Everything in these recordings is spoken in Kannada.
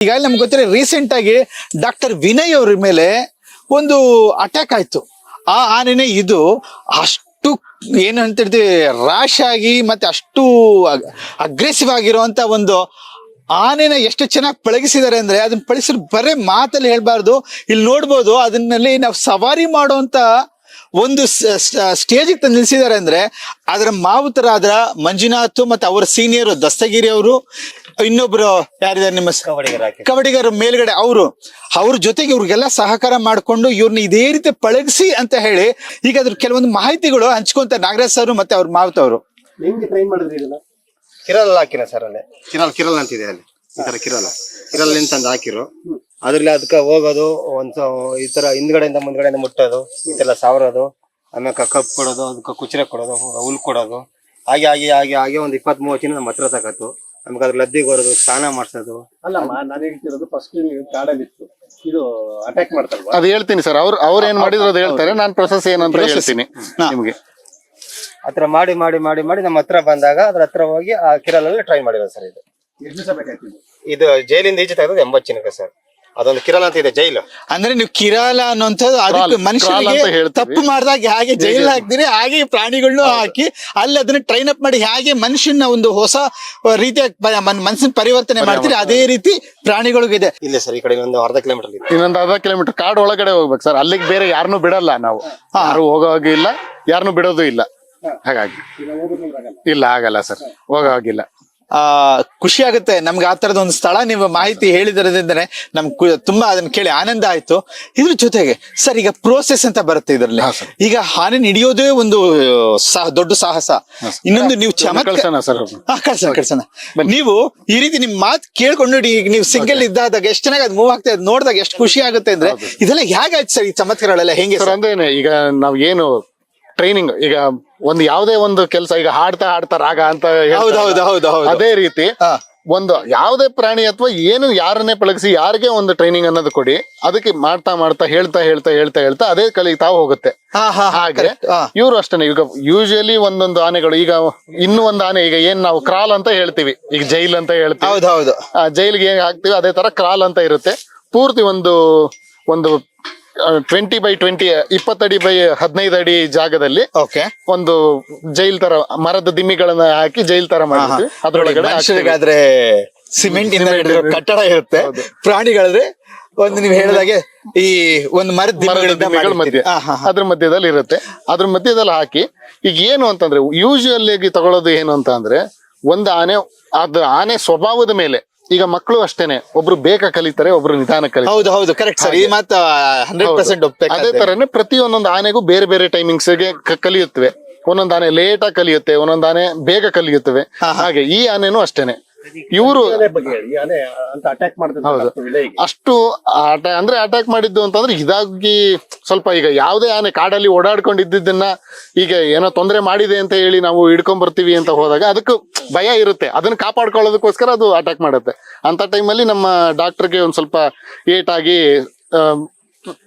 ಈಗ ನಮ್ಗೆ ಗೊತ್ತಿರೋ ರೀಸೆಂಟ್ ಆಗಿ ಡಾಕ್ಟರ್ ವಿನಯ್ ಅವ್ರ ಮೇಲೆ ಒಂದು ಅಟ್ಯಾಕ್ ಆಯ್ತು. ಆ ಆನೆನೆ ಇದು ಅಷ್ಟು ಏನು ಅಂತ ಹೇಳ್ತೀವಿ ರಾಶ್ ಆಗಿ ಮತ್ತೆ ಅಷ್ಟು ಅಗ್ರೆಸಿವ್ ಆಗಿರುವಂತ ಒಂದು ಆನೆನ ಎಷ್ಟು ಚೆನ್ನಾಗಿ ಪಳಗಿಸಿದ್ದಾರೆ ಅಂದ್ರೆ ಅದನ್ನ ಪಳಗಿಸಿದ್ರು ಬರೇ ಮಾತಲ್ಲಿ ಹೇಳ್ಬಾರ್ದು. ಇಲ್ಲಿ ನೋಡ್ಬೋದು ಅದನ್ನಲ್ಲಿ ನಾವು ಸವಾರಿ ಮಾಡುವಂತ ಒಂದು ಸ್ಟೇಜಿಗೆ ತಂದು ನಿಲ್ಸಿದ್ದಾರೆ ಅಂದ್ರೆ ಅದರ ಮಾವುತರಾದ ಮಂಜುನಾಥ್ ಮತ್ತೆ ಅವರ ಸೀನಿಯರ್ ದಸ್ತಗಿರಿ ಅವರು ಇನ್ನೊಬ್ರು ಯಾರಿದ್ದಾರೆ ನಿಮ್ಮ ಸ- ಕಬಡ್ಡಿಗರ ಮೇಲ್ಗಡೆ ಅವರು ಅವ್ರ ಜೊತೆಗೆ ಇವ್ರಿಗೆಲ್ಲ ಸಹಕಾರ ಮಾಡಿಕೊಂಡು ಇವ್ರನ್ನ ಇದೇ ರೀತಿ ಪಳಗಿಸಿ ಅಂತ ಹೇಳಿ ಈಗ ಅದ್ರ ಕೆಲವೊಂದು ಮಾಹಿತಿಗಳು ಹಂಚ್ಕೊಂತ ನಾಗರಾಜ್ ಸರ್ ಮತ್ತೆ ಅವ್ರ ಮಾವುತ್ ಅವರು ಹೆಂಗೆ ಟ್ರೈನ್ ಮಾಡಿದ್ರಿ ಇದನ್ನ? ಕಿರಲ್ ಹಾಕಿರ ಸರ್ ಅಲ್ಲಿ. ಕಿರಲ್ ಕಿರಲ್ ಅಂತಿದೆ ಅಲ್ಲಿ. ಈ ತರ ಕಿರಲ್. ಕಿರಲ್ ತಂದು ಹಾಕಿರು. ಅದ್ರಲ್ಲಿ ಅದಕ್ಕೆ ಹೋಗೋದು ಒಂದ್ ಸ- ಈ ತರ ಹಿಂದ್ಗಡೆಯಿಂದ ಮುಂದ್ಗಡೆಯಿಂದ ಮುಟ್ಟೋದು ಈ ತರ ಸಾವಿರೋದು ಆಮೇಲೆ ಕಪ್ ಕೊಡೋದು ಅದಕ್ಕೆ ಕುಚ್ರೆ ಕೊಡೋದು ಹುಲ್ ಕೊಡೋದು. ಹಾಗೆ ಹಾಗೆ ಹಾಗೆ ಹಾಗೆ ಒಂದ್ ಇಪ್ಪತ್ತ್ ಮೂವತ್ತು ದಿನ ನಮ್ಮ ಹತ್ರ ತಗತ್ತು. ನಮ್ಗೆ ಅದ್ರ ಲದ್ದಿ ಬರೋದು ಸ್ನಾನ ಮಾಡ್ಸೋದು. ಅಲ್ಲಮ್ಮ ನಾನು ಹೇಳ್ತಿರೋದು ಫಸ್ಟ್ ನೀವು ಕಾಡಲ್ಲಿ ಇತ್ತು. ಇದು ಅಟ್ಯಾಕ್ ಮಾಡ್ತಲ್ವಾ? ಅದು ಹೇಳ್ತೀನಿ ಸರ್. ಅವ್ರು ಅವ್ರ ಏನ್ ಮಾಡಿದ್ರು ಅದು ಹೇಳ್ತಾರೆ. ನಾನು ಪ್ರೊಸೆಸ್ ಏನಂತ ಹೇಳ್ತೀನಿ ನಿಮ್ಗೆ. ಆತರ ಮಾಡಿ ಮಾಡಿ ಮಾಡಿ ಮಾಡಿ ನಮ್ಮ ಹತ್ರ ಬಂದಾಗ ಅದ್ರ ಹತ್ರ ಹೋಗಿ ಆ ಕಿರಲಲ್ಲಿ ಟ್ರೈ ಮಾಡಿರೋದು ಸರ್ ಇದು. ಎಷ್ಟು ದಿವಸ ಬೇಕಾಯ್ತು ಇದು? ಇದು ಜೈಲಿಂದ ಈಚೆ ತೆಗೆದು ಎಂಬತ್ತು ಚಿನ್ನಕ ಸರ್. ಅದೊಂದು ಕಿರಾಲ ಅಂತ ಇದೆ ಜೈಲು. ಅಂದ್ರೆ ನೀವು ಕಿರಾಲ ಅನ್ನುವಂಥದ್ದು ಅದಕ್ಕೆ ಕ್ರಾಲ್- ಕ್ರಾಲ್ ಮನುಷ್ಯನಿಗೆ ಅಂತ ಹೇಳ್ತೀವಿ. ತಪ್ಪು ಮಾಡಿದಾಗ ಹಾಗೆ ಜೈಲ್. ಹಾಕ್ತೀರಿ ಹಾಗೆ ಪ್ರಾಣಿಗಳನ್ನು ಹಾಕಿ ಅಲ್ಲಿ ಅದನ್ನ ಟ್ರೈನ್ ಅಪ್ ಮಾಡಿ ಹಾಗೆ ಮನುಷ್ಯನ ಒಂದು ಹೊಸ ರೀತಿಯ ಮನಸ್ಸಿನ ಪರಿವರ್ತನೆ ಮಾಡ್ತೀರಿ ಅದೇ ರೀತಿ ಪ್ರಾಣಿಗಳಿಗಿದೆ. ಇಲ್ಲ ಸರ್ ಈ ಕಡೆ ಒಂದು ಅರ್ಧ ಕಿಲೋಮೀಟರ್ ಇದೆ. ಇನ್ನೊಂದು ಅರ್ಧ ಕಿಲೋಮೀಟರ್ ಕಾಡ್ ಒಳಗಡೆ ಹೋಗ್ಬೇಕು ಸರ್. ಅಲ್ಲಿಗೆ ಬೇರೆ ಯಾರನ್ನೂ ಬಿಡಲ್ಲ ನಾವು. ಯಾರು ಹೋಗೋ ಹಾಗೆ ಇಲ್ಲ ಯಾರನ್ನೂ ಬಿಡೋದು ಇಲ್ಲ. ಹಾಗಾಗಿ. ಇಲ್ಲ ಆಗಲ್ಲ ಸರ್. ಹೋಗೋ ಹಾಗಿಲ್ಲ ಆ ಖುಷಿ ಆಗುತ್ತೆ. ನಮ್ಗೆ ಆ ತರದ ಒಂದು ಸ್ಥಳ ನೀವು ಮಾಹಿತಿ ಹೇಳಿದ್ರಿಂದ ನಮ್ ತುಂಬಾ ಅದನ್ನ ಕೇಳಿ ಆನಂದ ಆಯ್ತು. ಇದ್ರ ಜೊತೆಗೆ ಸರ್ ಈಗ ಪ್ರೋಸೆಸ್ ಅಂತ ಬರುತ್ತೆ ಇದರಲ್ಲಿ. ಈಗ ಹಾನಿ ಹಿಡಿಯೋದೇ ಒಂದು ದೊಡ್ಡ ಸಾಹಸ. ಇನ್ನೊಂದು ನೀವು ಕಳ್ಸೋಣ ಕಳ್ಸೋಣ ನೀವು ಈ ರೀತಿ ನಿಮ್ ಮಾತು ಕೇಳ್ಕೊಂಡು ನೋಡಿ, ಈಗ ನೀವು ಸಿಂಗಲ್ ಇದ್ದಾಗ ಎಷ್ಟು ಚೆನ್ನಾಗಿ ಅದು ಮೂವ್ ಆಗ್ತಾ ನೋಡಿದಾಗ ಎಷ್ಟು ಖುಷಿ ಆಗುತ್ತೆ ಅಂದ್ರೆ ಇದೆಲ್ಲ ಹೇಗಾಯ್ತು ಸರ್ ಈ ಚಮತ್ಕಾರಗಳೆಲ್ಲ? ಹೆಂಗೆ ಸರ್ ಈಗ ನಾವ್ ಏನು ಟ್ರೈನಿಂಗ್ ಈಗ ಒಂದು ಯಾವುದೇ ಒಂದು ಕೆಲಸ ಈಗ ಹಾಡ್ತಾ ಹಾಡ್ತಾ ರಾಗ ಅಂತ ಹೇಳ್ತಾರಲ್ಲ, ಹೌದು ಹೌದು ಹೌದು ಹೌದು. ಅದೇ ರೀತಿ ಹಾ. ಒಂದು ಯಾವುದೇ ಪ್ರಾಣಿ ಅಥವಾ ಏನು ಯಾರನ್ನೇ ಪಳಗಿಸಿ ಯಾರಿಗೆ ಒಂದು ಟ್ರೈನಿಂಗ್ ಅನ್ನೋದು ಕೊಡಿ ಅದಕ್ಕೆ ಮಾಡ್ತಾ ಮಾಡ್ತಾ ಹೇಳ್ತಾ ಹೇಳ್ತಾ ಹೇಳ್ತಾ ಹೇಳ್ತಾ ಅದೇ ಕಲಿತಾ ಹೋಗುತ್ತೆ. ಹಾ ಹಾ ಹಾ ಹಾಗೆ correct. ಹಾ. ಇವರು ಅಷ್ಟೇ ಈಗ ಯೂಶಲಿ ಒಂದೊಂದು ಆನೆಗಳು ಈಗ ಇನ್ನೂ ಒಂದು ಆನೆ ಈಗ ಏನ್ ನಾವು ಕ್ರಾಲ್ ಅಂತ ಹೇಳ್ತೀವಿ ಈಗ ಜೈಲ್ ಅಂತ ಹೇಳ್ತೀವಿ. ಹೌದು ಹೌದು. ಆ ಜೈಲ್ಗೆ ಏನ್ ಹಾಕ್ತಿವಿ ಅದೇ ತರ ಕ್ರಾಲ್ ಅಂತ ಇರುತ್ತೆ. ಪೂರ್ತಿ ಒಂದು ಒಂದು ಟ್ವೆಂಟಿ ಬೈ ಟ್ವೆಂಟಿ ಇಪ್ಪತ್ತಡಿ ಬೈ ಹದಿನೈದು ಅಡಿ ಜಾಗದಲ್ಲಿ ಓಕೆ ಒಂದು ಜೈಲ್ ತರ ಮರದ ದಿಮ್ಮಿಗಳನ್ನ ಹಾಕಿ ಜೈಲ್ ತರ ಮಾಡಿದ್ವಿ ಅದ್ರೊಳಗಡೆ. ಮನುಷ್ಯರಿಗಾದ್ರೆ ಸಿಮೆಂಟ್ ಇಂದ ಕಟ್ಟಡ ಇರುತ್ತೆ. ಪ್ರಾಣಿಗಳಾದ್ರೆ ಒಂದು ನೀವು ಹೇಳಿದಾಗೆ ಈ ಒಂದು ಮರದ ಮಧ್ಯೆ. ಅದ್ರ ಮಧ್ಯದಲ್ಲಿ ಇರುತ್ತೆ. ಅದ್ರ ಮಧ್ಯದಲ್ಲಿ ಹಾಕಿ ಈಗ ಏನು ಅಂತಂದ್ರೆ ಯೂಶುವಲ್ ಆಗಿ ತಗೊಳ್ಳೋದು ಏನು ಅಂತ ಅಂದ್ರೆ ಒಂದು ಆನೆ ಅದು ಆನೆ ಸ್ವಭಾವದ ಮೇಲೆ ಈಗ ಮಕ್ಕಳು ಅಷ್ಟೇನೆ. ಒಬ್ರು ಬೇಗ ಕಲಿತಾರೆ ಒಬ್ರು ನಿಧಾನ ಕಲಿತಾರೆ. ಹೌದು ಹೌದು ಕರೆಕ್ಟ್ ಸರ್ ಈ ಮಾತು ಹಂಡ್ರೆಡ್ ಪರ್ಸೆಂಟ್ ಅದೇ ತರನೇ ಪ್ರತಿ ಒಂದೊಂದು ಆನೆಗೂ ಬೇರೆ ಬೇರೆ ಟೈಮಿಂಗ್ಸ್ಗೆ ಕಲಿಯುತ್ತವೆ. ಒಂದೊಂದು ಆನೆ ಲೇಟ್ ಆಗಿ ಕಲಿಯುತ್ತೆ ಒಂದೊಂದು ಆನೆ ಬೇಗ ಕಲಿಯುತ್ತವೆ. ಹಾಗೆ ಈ ಆನೆನೂ ಅಷ್ಟೇನೆ. ಇವರು ಬಗ್ಗೆ ಹೇಳಿ ಅಂತ ಅಟ್ಯಾಕ್ ಮಾಡ್ತದೆ ಅಷ್ಟು ಅಂದ್ರೆ ಅಟ್ಯಾಕ್ ಮಾಡಿದ್ದು ಅಂತಂದ್ರೆ ಇದಾಗಿ ಸ್ವಲ್ಪ ಈಗ ಯಾವುದೇ ಆನೆ ಕಾಡಲ್ಲಿ ಓಡಾಡ್ಕೊಂಡು ಇದ್ದಿದ್ದನ್ನ ಈಗ ಏನೋ ತೊಂದರೆ ಮಾಡಿದೆ ಅಂತ ಹೇಳಿ ನಾವು ಹಿಡ್ಕೊಂಡ್ ಬರ್ತೀವಿ ಅಂತ ಹೋದಾಗ ಅದಕ್ಕೆ ಭಯ ಇರುತ್ತೆ. ಅದನ್ನ ಕಾಪಾಡ್ಕೊಳ್ಳೋದಕ್ಕೋಸ್ಕರ ಅದು ಅಟ್ಯಾಕ್ ಮಾಡುತ್ತೆ. ಅಂತ ಟೈಮಲ್ಲಿ ನಮ್ಮ ಡಾಕ್ಟರ್ಗೆ ಒಂದ್ ಸ್ವಲ್ಪ ಏಟ್ ಆಗಿ ಆ,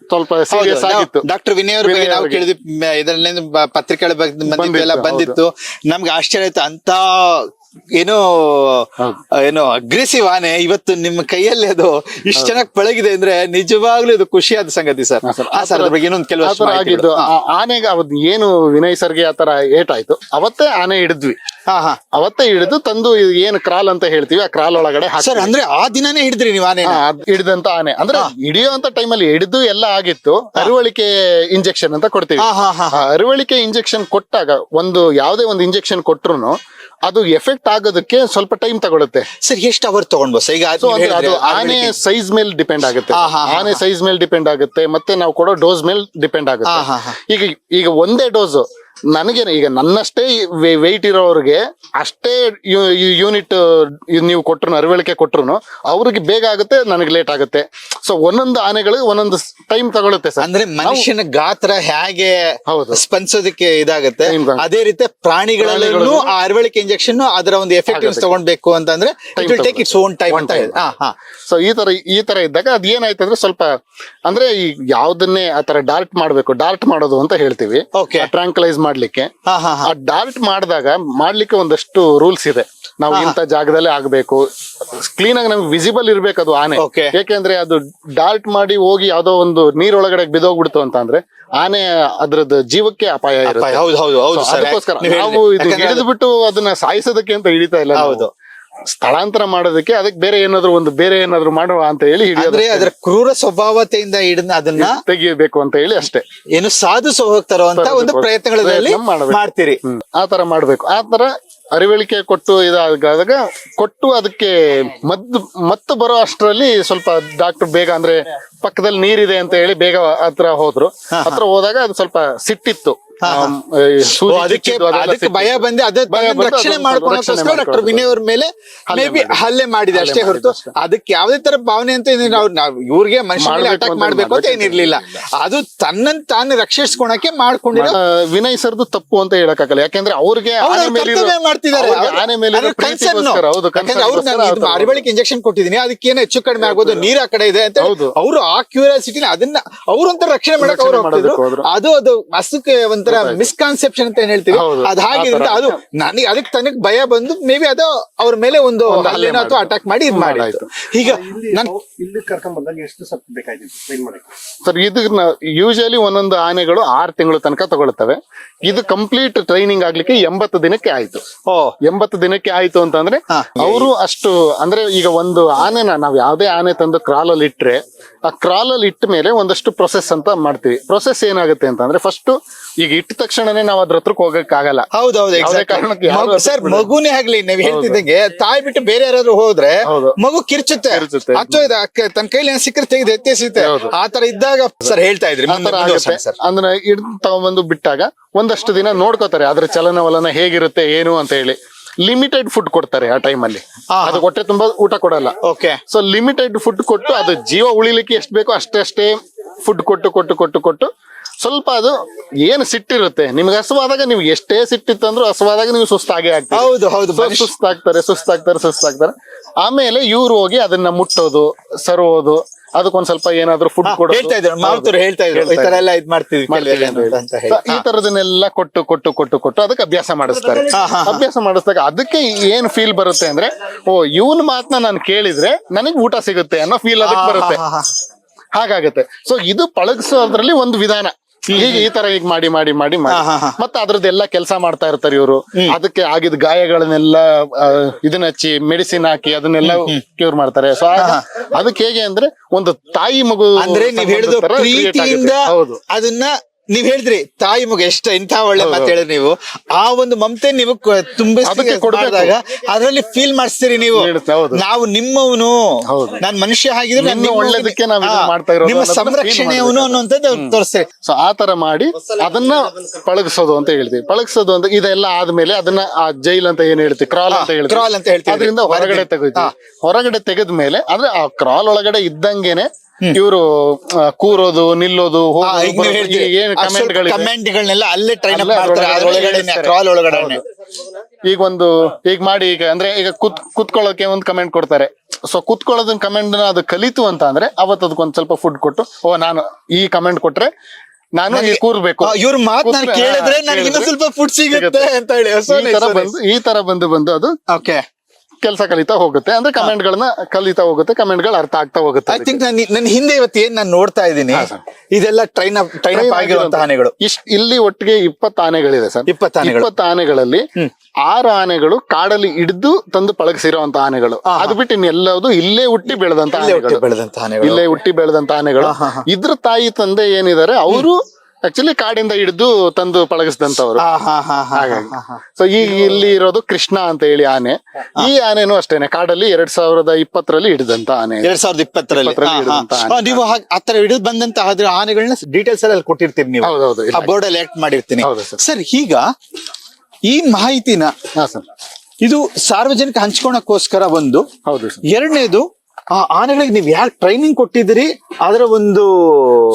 ಸ್ವಲ್ಪ ಸೀರಿಯಸ್ ಆಗಿತ್ತು. ಡಾಕ್ಟರ್ ವಿನಯ್ ಅವ್ರ ಬಗ್ಗೆ ನಾವು ಕೇಳಿದ್ವಿ ಇದರಲ್ಲಿ ಪತ್ರಿಕೆಗಳ ಬಗ್ಗೆ ಬಂದಿತ್ತು ನಮ್ಗೆ ಆಶ್ಚರ್ಯ ಆಯ್ತು. ಅಂತ ಏನೋ ಏನು ಅಗ್ರೆಸಿವ್ ಆನೆ ಇವತ್ತು ನಿಮ್ಮ ಕೈಯಲ್ಲಿ ಅದು ಇಷ್ಟು ಚೆನ್ನಾಗಿ ಪಳಗಿದೆ ಅಂದ್ರೆ ನಿಜವಾಗ್ಲೂ ಇದು ಖುಷಿಯಾದ ಸಂಗತಿ ಸರ್. ಆ ಸರ್. ಅದ್ರ ಬಗ್ಗೆ ಇನ್ನೊಂದು ಕೆಲವು ಆಗಿದ್ದು ಆ ಆನೆಗೆ ಅವ್ ಏನು ವಿನಯ್ ಸರ್ಗೆ ಆತರ ಏಟ್ ಆಯ್ತು ಅವತ್ತೇ ಆನೆ ಹಿಡಿದ್ವಿ. ಹಾ ಹಾ. ಅವತ್ತೇ ಹಿಡಿದು ತಂದು ಏನು ಕ್ರಾಲ್ ಅಂತ ಹೇಳ್ತೀವಿ ಆ ಕ್ರಾಲ್ ಒಳಗಡೆ. ಸರ್ ಅಂದ್ರೆ ಆ ದಿನಾನೇ ಹಿಡಿದ್ರಿ ನೀವು ಆನೆ ಹಿಡಿದಂತ ಆನೆ. ಅಂದ್ರೆ ಹಿಡಿಯುವಂತ ಟೈಮಲ್ಲಿ ಹಿಡಿದು ಎಲ್ಲ ಆಗಿತ್ತು. ಅರಿವಳಿಕೆ ಇಂಜೆಕ್ಷನ್ ಅಂತ ಕೊಡ್ತೀವಿ. ಹಾ ಹಾ ಹಾ ಆ ಅರಿವಳಿಕೆ ಇಂಜೆಕ್ಷನ್ ಕೊಟ್ಟಾಗ ಒಂದು ಯಾವುದೇ ಒಂದು ಇಂಜೆಕ್ಷನ್ ಕೊಟ್ರು ಅದು ಎಫೆಕ್ಟ್ ಆಗೋದಕ್ಕೆ ಸ್ವಲ್ಪ ಟೈಮ್ ತಗೊಳುತ್ತೆ. ಸರ್ ಎಷ್ಟು ಅವರ್ ತಗೊಂಡ್ಬೋದು ಈಗ ಅಂದ್ರೆ ಅದು ಆನೆ ಸೈಜ್ ಮೇಲೆ ಡಿಪೆಂಡ್ ಆಗುತ್ತೆ. ಆನೆ ಸೈಜ್ ಮೇಲೆ ಡಿಪೆಂಡ್ ಆಗುತ್ತೆ ಮತ್ತೆ ನಾವು ಕೊಡೋ ಡೋಸ್ ಮೇಲೆ ಡಿಪೆಂಡ್ ಆಗುತ್ತೆ. ಈಗ ಈಗ ಒಂದೇ ಡೋಸ್ ನನಗೆ ಈಗ ನನ್ನಷ್ಟೇ ವೆಯ್ಟ್ ಇರೋರಿಗೆ ಅಷ್ಟೇ ಯೂನಿಟ್ ನೀವು ಕೊಟ್ರು ಅರಿವಳಿಕೆ ಕೊಟ್ರು ಅವ್ರಿಗೆ ಬೇಗ ಆಗುತ್ತೆ ನನಗೆ ಲೇಟ್ ಆಗುತ್ತೆ. ಸೊ ಒಂದೊಂದು ಆನೆಗಳು ಒಂದೊಂದು ಟೈಮ್ ತಗೊಳುತ್ತೆ ಸರ್. ಅಂದ್ರೆ ಮನುಷ್ಯನ ಗಾತ್ರ ಹೇಗೆ ಹೌದು. ಸ್ಪಂದಿಸೋದಕ್ಕೆ ಇದಾಗುತ್ತೆ ಅದೇ ರೀತಿ ಪ್ರಾಣಿಗಳಲ್ಲೂ ಆ ಅರಿವಳಿಕೆ ಇಂಜೆಕ್ಷನ್ ಅದರ ಒಂದು ಎಫೆಕ್ಟಿವ್ಸ್ ತಗೊಂಡ್ಬೇಕು ಅಂತಂದ್ರೆ it will take its own time ಅಂತ ಸೊ ಈ ತರ ಈ ತರ ಇದ್ದಾಗ ಅದ್ ಏನಾಯ್ತು ಅಂದ್ರೆ ಸ್ವಲ್ಪ ಅಂದ್ರೆ ಈ ಯಾವ್ದನ್ನೇ ಆ ತರ ಡಾರ್ಟ್ ಮಾಡ್ಬೇಕು ಡಾರ್ಟ್ ಮಾಡೋದು ಅಂತ ಹೇಳ್ತೀವಿ. ಟ್ರಾಂಕ್ಲೈಸ್ ಮಾಡಿ ಮಾಡ್ಲಿಕ್ಕೆ ಆ ಡಾರ್ಟ್ ಮಾಡಿದಾಗ ಮಾಡ್ಲಿಕ್ಕೆ ಒಂದಷ್ಟು ರೂಲ್ಸ್ ಇದೆ. ನಾವು ಇಂತ ಜಾಗದಲ್ಲೇ ಆಗ್ಬೇಕು. ಕ್ಲೀನ್ ಆಗಿ ನಮ್ಗೆ ವಿಸಿಬಲ್ ಇರ್ಬೇಕು ಅದು ಆನೆ. ಯಾಕೆಂದ್ರೆ ಅದು ಡಾರ್ಟ್ ಮಾಡಿ ಹೋಗಿ ಯಾವ್ದೋ ಒಂದು ನೀರೊಳಗಡೆ ಬಿದೋಗ್ಬಿಡ್ತು ಅಂತ ಅಂದ್ರೆ ಆನೆ ಅದ್ರದ್ದು ಜೀವಕ್ಕೆ ಅಪಾಯ ಇರುತ್ತೆ. ನೀವು. ಇದು ಹಿಡಿದು ಬಿಟ್ಟು ಅದನ್ನ ಸಾಯಿಸೋದಕ್ಕೆ ಅಂತ ಹಿಡಿತಾ ಇಲ್ಲ ಹೌದು. ಸ್ಥಳಾಂತರ ಮಾಡೋದಕ್ಕೆ ಅದಕ್ಕೆ ಬೇರೆ ಏನಾದ್ರು ಒಂದು ಬೇರೆ ಏನಾದ್ರು ಮಾಡುವ ಅಂತ ಹೇಳಿ ಹಿಡಿಯೋದ್ರೆ ಹಿಡಿಯೋದು ಅದರ ಕ್ರೂರ ಸ್ವಭಾವತೆಯಿಂದ ಹಿಡಿದ ಅದನ್ನ ತೆಗಿಬೇಕು ಅಂತ ಹೇಳಿ ಅಷ್ಟೇ. ಏನು ಸಾಧು ಹೋಗ್ತಾರೋ ಅಂತ ಒಂದು ಪ್ರಯತ್ನಗಳಲ್ಲಿ ಪ್ರಯತ್ನ ಮಾಡ್ತೀರಿ. ಆತರ ಆ ತರ ಮಾಡ್ಬೇಕು. ಆ ತರ ಅರಿವಳಿಕೆ ಕೊಟ್ಟು ಇದಾದಾಗ ಕೊಟ್ಟು ಅದಕ್ಕೆ ಮದ್ದು ಮತ್ತೆ ಬರೋ ಅಷ್ಟರಲ್ಲಿ ಸ್ವಲ್ಪ ಡಾಕ್ಟರ್ ಬೇಗ ಅಂದ್ರೆ ಪಕ್ಕದಲ್ಲಿ ನೀರಿದೆ ಅಂತ ಹೇಳಿ ಬೇಗ ಹತ್ರ ಹೋದ್ರು. ಹತ್ರ ಹೋದಾಗ ಅದು ಸ್ವಲ್ಪ ಸಿಟ್ಟಿತ್ತು. ಅದಕ್ಕೆ ಅದಕ್ಕೆ ಭಯ ಬಂದೆ. ಅದೇ ರಕ್ಷಣೆ ಅದನ್ನ ಮಾಡ್ಕೊಳ್ಳೋಕೋಸ್ಕರ ಡಾಕ್ಟರ್ ವಿನಯ್ ಅವ್ರ ಮೇಲೆ ಮೇ ಬಿ ಹಲ್ಲೆ ಮಾಡಿದೆ ಅಷ್ಟೇ ಹೊರತು. ಅದಕ್ಕೆ ಯಾವುದೇ ತರ ಭಾವನೆ ಅಂತ ನಾವು ಇವ್ರಿಗೆ ಮನುಷ್ಯ ಅಟ್ಯಾಕ್ ಮಾಡ್ಬೇಕು ಅಂತ ಏನಿರ್ಲಿಲ್ಲ. ಅದು ತನ್ನ ತಾನು ರಕ್ಷಿಸ್ಕೊಳಕ್ಕೆ ಮಾಡ್ಕೊಂಡಿರೋ ವಿನಯ್ ಸರ್ದು ತಪ್ಪು ಅಂತ ಹೇಳಕ್ಕಾಗಲ್ಲ. ಯಾಕಂದ್ರೆ ಅವ್ರಿಗೆ ಮಾಡ್ತಿದ್ದಾರೆ. ಅರಿವಳಿಕೆ ಇಂಜೆಕ್ಷನ್ ಕೊಟ್ಟಿದೀನಿ ಅದಕ್ಕೆ ಏನು ಹೆಚ್ಚು ಕಡಿಮೆ ಆಗೋದು? ನೀರ್ ಆ ಕಡೆ ಇದೆ ಅಂತ. ಅವರು ಆ ಕ್ಯೂರಿಯಾಸಿಟಿನ ಅದನ್ನ ಅವ್ರ ಒಂಥರ ರಕ್ಷಣೆ ಮಾಡಕ್ ಅವ್ರು. ಅದು ಅದು ಮಸ್ತಕ್ಕೆ ಒಂಥರ ಮಿಸ್ಕಾನ್ಸೆಪ್ಷನ್ ಅಂತ ಏನ್ ಹೇಳ್ತೀವಿ. ಅದ್ ಹಾಗಿದ್ರೆ ಅದು ನನಗೆ ಅದಕ್ಕೆ ತನಗೆ ಭಯ ಬಂದು ಮೇ ಬಿ ಅದು ಅವ್ರ ಮೇಲೆ ಒಂದು ಹಲ್ಲೆನೋ ಅಥವಾ ಅಟ್ಯಾಕ್ ಮಾಡಿ ಇದ್ ಮಾಡಿ ಈಗ ಇಲ್ಲಿ ನನ್ ಇಲ್ಲಿ ಕರ್ಕೊಂಡ್ ಬಂದಾಗ ಎಷ್ಟು ಸಪ್ ಬೇಕಾಗಿತ್ತು ಮಾಡಕ್ಕೆ? ಸರ್ ಇದನ್ನ ಯೂಶಲಿ ಒಂದೊಂದು ಆನೆಗಳು ಆರು ತಿಂಗಳು ತನಕ ತಗೊಳ್ತವೆ. ಇದು ಕಂಪ್ಲೀಟ್ ಟ್ರೈನಿಂಗ್ ಆಗ್ಲಿಕ್ಕೆ ಎಂಬತ್ತು ದಿನಕ್ಕೆ ಆಯ್ತು. ಓ. ಎಂಬತ್ತು ದಿನಕ್ಕೆ ಆಯ್ತು ಅಂತಂದ್ರೆ. ಅವರು ಅಷ್ಟು ಅಂದ್ರೆ ಈಗ ಒಂದು ಆನೆನ ನಾವ್ ಯಾವ್ದೇ ಆನೆ ತಂದು ಕ್ರಾಲಲ್ಲಿ ಇಟ್ರೆ ಆ ಕ್ರಾಲಲ್ಲಿ ಇಟ್ಟ ಮೇಲೆ ಒಂದಷ್ಟು ಪ್ರೊಸೆಸ್ ಅಂತ ಮಾಡ್ತೀವಿ. ಪ್ರೊಸೆಸ್ ಏನಾಗುತ್ತೆ ಅಂತಂದ್ರೆ ಫಸ್ಟ್ ಈಗ ಇಟ್ಟ ತಕ್ಷಣನೇ ನಾವ್ ಅದ್ರ ಹತ್ರಕ್ಕೆ ಹೋಗಕ್ ಆಗಲ್ಲ ಹೌದೌದು ಹೌದು ಕಾರಣಕ್ಕೂ ಯಾರು ಎಕ್ಸಾಕ್ಟ್ ಸರ್. ಮಗುನೇ ಆಗ್ಲಿ ನೀವ್ ಹೇಳ್ತಿದ್ದಂಗೆ ತಾಯಿ ಬಿಟ್ಟು ಬೇರೆ ಯಾರಾದ್ರೂ ಹೋದ್ರೆ ಹೌದು. ಮಗು ಕಿರ್ಚುತ್ತೆ. ಕಿರ್ಚುತ್ತೆ. ಅಥವಾ ಇದು ಅಕ್ಕ- ತನ್ನ ಕೈಲಿ ಏನ್ ಸಿಕ್ಕರೆ ತೆಗೆದು ಎತ್ತೆಸಿತ್ತೆ. ಆತರ ಆ ತರ ಇದ್ದಾಗ ಸರ್ ಹೇಳ್ತಾ ಇದ್ರಿ ಆ ತರ ಆಗುತ್ತೆ. ಸರ್. ಅದನ್ನ ಹಿಡ್ದು ತಗೊಂಡ್ಬಂದು ಬಿಟ್ಟಾಗ ಒಂದಷ್ಟು ದಿನ ನೋಡ್ಕೋತಾರೆ ಅದ್ರ ಚಲನವಲನ ಹೇಗಿರುತ್ತೆ ಏನು ಅಂತ ಹೇಳಿ. ಲಿಮಿಟೆಡ್ ಫುಡ್ ಕೊಡ್ತಾರೆ ಆ ಟೈಮಲ್ಲಿ ಹಾ. ಅದು ಹೊಟ್ಟೆ ತುಂಬಾ ಊಟ ಕೊಡಲ್ಲ. ಓಕೆ ಸೊ ಲಿಮಿಟೆಡ್ ಫುಡ್ ಕೊಟ್ಟು ಅದು ಜೀವ ಉಳಿಲಿಕ್ಕೆ ಎಷ್ಟು ಬೇಕೋ ಅಷ್ಟೇ ಫುಡ್ ಕೊಟ್ಟು ಕೊಟ್ಟು ಕೊಟ್ಟು ಕೊಟ್ಟು ಸ್ವಲ್ಪ ಅದು ಏನು ಸಿಟ್ಟಿರುತ್ತೆ? ನಿಮ್ಗೆ ಹಸುವಾದಾಗ ನಿಮ್ಗೆ ಎಷ್ಟೇ ಸಿಟ್ಟಿತ್ತಂದ್ರೂ ಹಸುವಾದಾಗ ನೀವು ಸುಸ್ತಾಗೆ ಆಗ್ತದೆ ಹೌದು, ಹೌದು, ಸುಸ್ತಾಗ್ತಾರೆ ಸುಸ್ತಾಗ್ತಾರೆ ಸುಸ್ತಾಗ್ತಾರೆ. ಆಮೇಲೆ ಇವ್ರು ಹೋಗಿ ಅದನ್ನ ಮುಟ್ಟೋದು ಸರೋದು ಅದಕ್ಕೊಂದ್ ಸ್ವಲ್ಪ ಏನಾದ್ರು ಫುಡ್ ಹೇಳ್ತಾ ಇದ್ರು ಮಾವತರು ಹೇಳ್ತಾ ಇದ್ರು ಈ ತರ ಎಲ್ಲ ಇದ್ ಮಾಡ್ತೀವಿ ಅಂತ ಅಂತ ಹೇಳಿ ಈ ತರದನ್ನೆಲ್ಲ ಕೊಟ್ಟು ಕೊಟ್ಟು ಕೊಟ್ಟು ಕೊಟ್ಟು ಅದಕ್ಕೆ ಅಭ್ಯಾಸ ಮಾಡಿಸ್ತಾರೆ. ಅಭ್ಯಾಸ ಮಾಡಿಸಿದಾಗ ಅದಕ್ಕೆ ಏನ್ ಫೀಲ್ ಬರುತ್ತೆ ಅಂದ್ರೆ ಓ ಇವನ್ ಮಾತನ್ನ ನಾನು ಕೇಳಿದ್ರೆ ನನಗೆ ಊಟ ಸಿಗುತ್ತೆ ಅನ್ನೋ ಫೀಲ್ ಅದಕ್ಕೆ ಬರುತ್ತೆ. ಹಾಗಾಗತ್ತೆ. ಸೊ ಇದು ಪಳಗಿಸೋದ್ರಲ್ಲಿ ಒಂದು ವಿಧಾನ. ಹೀಗೆ ಈ ತರ ಈಗ ಮಾಡಿ ಮಾಡಿ ಮಾಡಿ ಮಾಡಿ. ಮತ್ತೆ ಅದ್ರದ್ದೆಲ್ಲ ಕೆಲಸ ಮಾಡ್ತಾ ಇರ್ತಾರೆ ಇವರು. ಅದಕ್ಕೆ ಆಗಿದ ಗಾಯಗಳನ್ನೆಲ್ಲ ಇದನ್ನ ಹಚ್ಚಿ ಮೆಡಿಸಿನ್ ಹಾಕಿ ಅದನ್ನೆಲ್ಲ ಕ್ಯೂರ್ ಮಾಡ್ತಾರೆ. ಸೊ ಅದಕ್ಕೆ ಹೇಗೆ ಅಂದ್ರೆ ಒಂದು ತಾಯಿ ಮಗು ಅಂದ್ರೆ ನೀವ್. ಪ್ರೀತಿಯಿಂದ ಹೌದು. ಅದನ್ನ ನೀವ್ ಹೇಳಿದ್ರಿ ತಾಯಿ ಮಗ ಎಷ್ಟ ಇಂಥ ಒಳ್ಳೆ ಮಾತು ಹೇಳಿದ್ರಿ ನೀವು. ಆ ಒಂದು ಮಮತೆ ನೀವು ತುಂಬ ಕೊಡಿದಾಗ ಅದ್ರಲ್ಲಿ ಫೀಲ್ ಮಾಡಿಸ್ತೀರಿ ನೀವು. ನಾವು ನಿಮ್ಮವನು. ನಾನ್ ಮನುಷ್ಯ ಆಗಿದ್ರೆ. ಒಳ್ಳೇದಕ್ಕೆ ನಿಮ್ಮ ಸಂರಕ್ಷಣೆಯವನು. ಅನ್ನುವಂಥದ್ದು ತೋರಿಸ್ತೇವೆ ಸೊ ಆ ತರ ಮಾಡಿ ಅದನ್ನ ಪಳಗಿಸೋದು ಅಂತ ಹೇಳ್ತೀವಿ ಪಳಗಿಸೋದು ಅಂತ ಇದೆಲ್ಲ ಆದ್ಮೇಲೆ ಅದನ್ನ ಆ ಜೈಲ್ ಅಂತ ಏನ್ ಹೇಳ್ತೀವಿ? ಕ್ರಾಲ್ ಅಂತ ಹೇಳ್ತೀವಿ. crawl ಅಂತ ಹೇಳ್ತೀವಿ. ಅದರಿಂದ ಹೊರಗಡೆ ತೆಗಿತೀವಿ ಹೊರಗಡೆ ತೆಗೆದ್ಮೇಲೆ ಅಂದ್ರೆ ಆ ಕ್ರಾಲ್ ಒಳಗಡೆ ಇದ್ದಂಗೆನೆ ಇವರು ಕೂರೋದು ನಿಲ್ಲೋದು ಅಲ್ಲೇ ಟ್ರೈನ್. ಒಳಗಡೆ ಈಗ ಒಂದು ಈಗ ಮಾಡಿ ಈಗ ಅಂದ್ರೆ ಈಗ ಕುತ್ ಕುತ್ಕೊಳ್ಳೋಕೆ ಒಂದು ಕಮೆಂಟ್ ಕೊಡ್ತಾರೆ. ಸೊ ಕುತ್ಕೊಳ್ಳೋದನ್ನ ಕಮೆಂಟ್ ಅದು ಕಲಿತು ಅಂತ ಅಂದ್ರೆ ಅವತ್ತು ಅದಕ್ಕೊಂದ್ ಸ್ವಲ್ಪ ಫುಡ್ ಕೊಟ್ಟು ಓ ನಾನು ಈ ಕಮೆಂಟ್ ಕೊಟ್ರೆ ನಾನು ಕೂರ್ಬೇಕು. ಇವ್ರ ಮಾತು ನಾನು ಕೇಳಿದ್ರೆ ನನಗೆ ಇನ್ನೂ ಸ್ವಲ್ಪ ಫುಡ್ ಸಿಗುತ್ತೆ ಅಂತ ಹೇಳಿ. ಈ ತರ ಬಂದು ಈ ತರ ಬಂದು ಬಂದು ಅದು ಓಕೆ ಕೆಲಸ ಕಲಿತಾ ಹೋಗುತ್ತೆ. ಅಂದ್ರೆ ಕಮೆಂಟ್ ಗಳನ್ನ ಕಲಿತಾ ಹೋಗುತ್ತೆ ಕಮೆಂಟ್ಗಳು ಅರ್ಥ ಆಗ್ತಾ ಹೋಗುತ್ತೆ ಐ ಥಿಂಕ್ ನಾನು ನನ್ನ ಹಿಂದೆ ಇವತ್ತು ಏನ್ ನಾನು ನೋಡ್ತಾ ಇದ್ದೀನಿ ಇದೆಲ್ಲ ಟ್ರೈನ್ ಅಪ್ ಟ್ರೈನ್ ಅಪ್ ಆಗಿರುವಂತ ಆನೆಗಳು. ಇಷ್ಟ ಇಲ್ಲಿ ಒಟ್ಟಿಗೆ ಇಪ್ಪತ್ತು ಆನೆಗಳಿದೆ ಸರ್ ಇಪ್ಪತ್ತು. ಇಪ್ಪತ್ತು ಆನೆಗಳಲ್ಲಿ ಆರು ಆನೆಗಳು ಕಾಡಲ್ಲಿ ಹಿಡಿದು ತಂದು ಪಳಗಿಸಿರುವಂತ ಆನೆಗಳು. ಅದು ಬಿಟ್ಟು ಇನ್ನೆಲ್ಲದು ಇಲ್ಲೇ ಹುಟ್ಟಿ ಬೆಳೆದಂತ ಆನೆಗಳು. ಇಲ್ಲೇ ಹುಟ್ಟಿ ಬೆಳೆದಂತ ಆನೆಗಳು. ಇದ್ರ ತಾಯಿ ತಂದೆ ಏನಿದ್ದಾರೆ ಅವರು ಆಕ್ಚುಲಿ ಕಾಡಿಂದ ಹಿಡಿದು ತಂದು ಪಳಗಿಸಿದಂತವ್ರು ಹಾ ಹಾ ಹಾ ಹಾ ಹಾಗಾಗಿ. ಸೊ ಈ ಇಲ್ಲಿ ಇರೋದು ಕೃಷ್ಣ ಅಂತ ಹೇಳಿ ಆನೆ. ಈ ಆನೆನೂ ಅಷ್ಟೇನೆ ಕಾಡಲ್ಲಿ ಎರಡ್ ಸಾವಿರದ ಇಪ್ಪತ್ತರಲ್ಲಿ ಹಿಡಿದಂತ ಆನೆ. ಎರಡ್ ಸಾವಿರದ ಇಪ್ಪತ್ತರಲ್ಲಿ. ನೀವು ಆತರ ಹಿಡಿದು ಬಂದಂತ ಆನೆಗಳನ್ನ ಡೀಟೇಲ್ಸ್ ಅಲ್ಲಿ ಕೊಟ್ಟಿರ್ತೀನಿ ನೀವು. ಹೌದು ಆ ಬೋರ್ಡ್ ಅಲ್ಲಿ ಆಕ್ಟ್ ಮಾಡಿರ್ತೀನಿ. ಸರ್. ಈಗ ಈ ಮಾಹಿತಿನ ಹಾ ಸರ್. ಇದು ಸಾರ್ವಜನಿಕ ಹಂಚ್ಕೊಳಕ್ಕೋಸ್ಕರ ಒಂದು ಹೌದು ಎರಡನೇದು ಆ ಆನೆಗಳಿಗೆ ನೀವು ಯಾಕೆ ಟ್ರೈನಿಂಗ್ ಕೊಟ್ಟಿದ್ದೀರಿ? ಅದರ ಒಂದು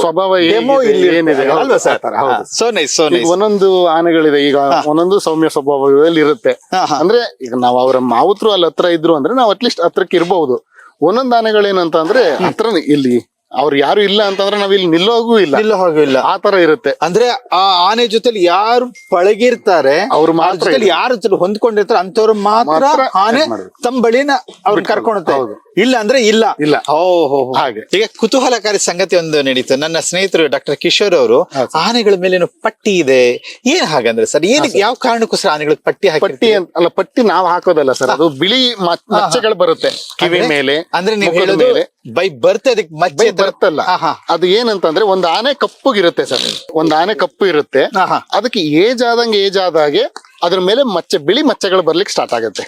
ಸ್ವಭಾವ ಡೆಮೋ ಇಲ್ಲಿ ಏನಿದೆ, ಅಲ್ವಾ ಸರ್? ಆ ಹೌದು. ಸೋ ನೈಸ್ ಸೋ ಈಗ ನೈಸ್ ಒಂದೊಂದು ಆನೆಗಳಿದೆ ಈಗ ಒಂದೊಂದು ಸೌಮ್ಯ ಸ್ವಭಾವದಲ್ಲಿ ಇರುತ್ತೆ. ಅಂದ್ರೆ ಈಗ ನಾವು ಅವರ ಮಾವುತರು ಅಲ್ಲಿ ಹತ್ರ ಇದ್ರು ಅಂದ್ರೆ ನಾವು ಅಟ್ಲೀಸ್ಟ್ ಹತ್ರಕ್ಕೆ ಇರಬಹುದು ಒಂದೊಂದು ಆನೆಗಳೇನಂತ ಅಂದ್ರೆ ಹತ್ರ ಇಲ್ಲಿ. ಅವ್ರು ಯಾರು ಇಲ್ಲ ಅಂತಂದ್ರೆ ನಾವ್ ಇಲ್ಲಿ ನಿಲ್ಲೋಗೂ ಇಲ್ಲ. ಇಲ್ಲ. ಹೋಗಿಲ್ಲ ಆ ತರ ಇರುತ್ತೆ. ಅಂದ್ರೆ ಆ ಆನೆ ಜೊತೆಲಿ ಯಾರು ಪಳಗಿರ್ತಾರೆ ಅವ್ರು ಮಾತ್ರ ಯಾರು ಜೊತೆ ಹೊಂದ್ಕೊಂಡಿರ್ತಾರೆ ಅಂತವ್ರು ಮಾತ್ರ ಆನೆ. ತಮ್ಮ ಬಳಿನ ಅವ್ರು ಕರ್ಕೊಂಡುತ್ತೆ ಹೌದು. ಇಲ್ಲ ಅಂದ್ರೆ ಇಲ್ಲ. ಇಲ್ಲ. ಓ ಹೋ ಹೋ. ಹಾಗೆ. ಈಗ ಕುತೂಹಲಕಾರಿ ಸಂಗತಿ ಒಂದು ನಡೀತು. ನನ್ನ ಸ್ನೇಹಿತರು ಡಾಕ್ಟರ್ ಕಿಶೋರ್ ಅವರು ಆನೆಗಳ ಮೇಲೆ ಪಟ್ಟಿ ಇದೆ. ಏನ್ ಹಾಗಂದ್ರೆ ಸರ್? ಏನ್ ಯಾವ ಸರ್ ಆನೆಗಳಿಗೆ ಪಟ್ಟಿ ಹಾಕಿ ಪಟ್ಟಿ ಅಲ್ಲ ಪಟ್ಟಿ ನಾವ್ ಹಾಕೋದಲ್ಲ ಸರ್. ಅದು ಬಿಳಿ ಮಚ್ಚೆಗಳು ಬರುತ್ತೆ. ಕಿವಿ ಮೇಲೆ ಅಂದ್ರೆ ನೀವು ಹೇಳೋದು ಮೇಲೆ. ಬೈ ಬರ್ತ್ ಅದಕ್ಕೆ ಮಚ್ಚೆ ಬರ್ತಲ್ಲ. ಅದು ಏನಂತಂದ್ರೆ ಒಂದ್ ಆನೆ ಕಪ್ಪುಗಿರುತ್ತೆ ಸರ್. ಒಂದ್ ಆನೆ ಕಪ್ಪು ಇರುತ್ತೆ. ಅದಕ್ಕೆ ಏಜ್ ಆದಂಗೆ ಏಜ್ ಆದಾಗೆ ಅದ್ರ ಮೇಲೆ ಮಚ್ಚೆ ಬಿಳಿ ಮಚ್ಚೆಗಳು ಬರ್ಲಿಕ್ಕೆ ಸ್ಟಾರ್ಟ್ ಆಗುತ್ತೆ.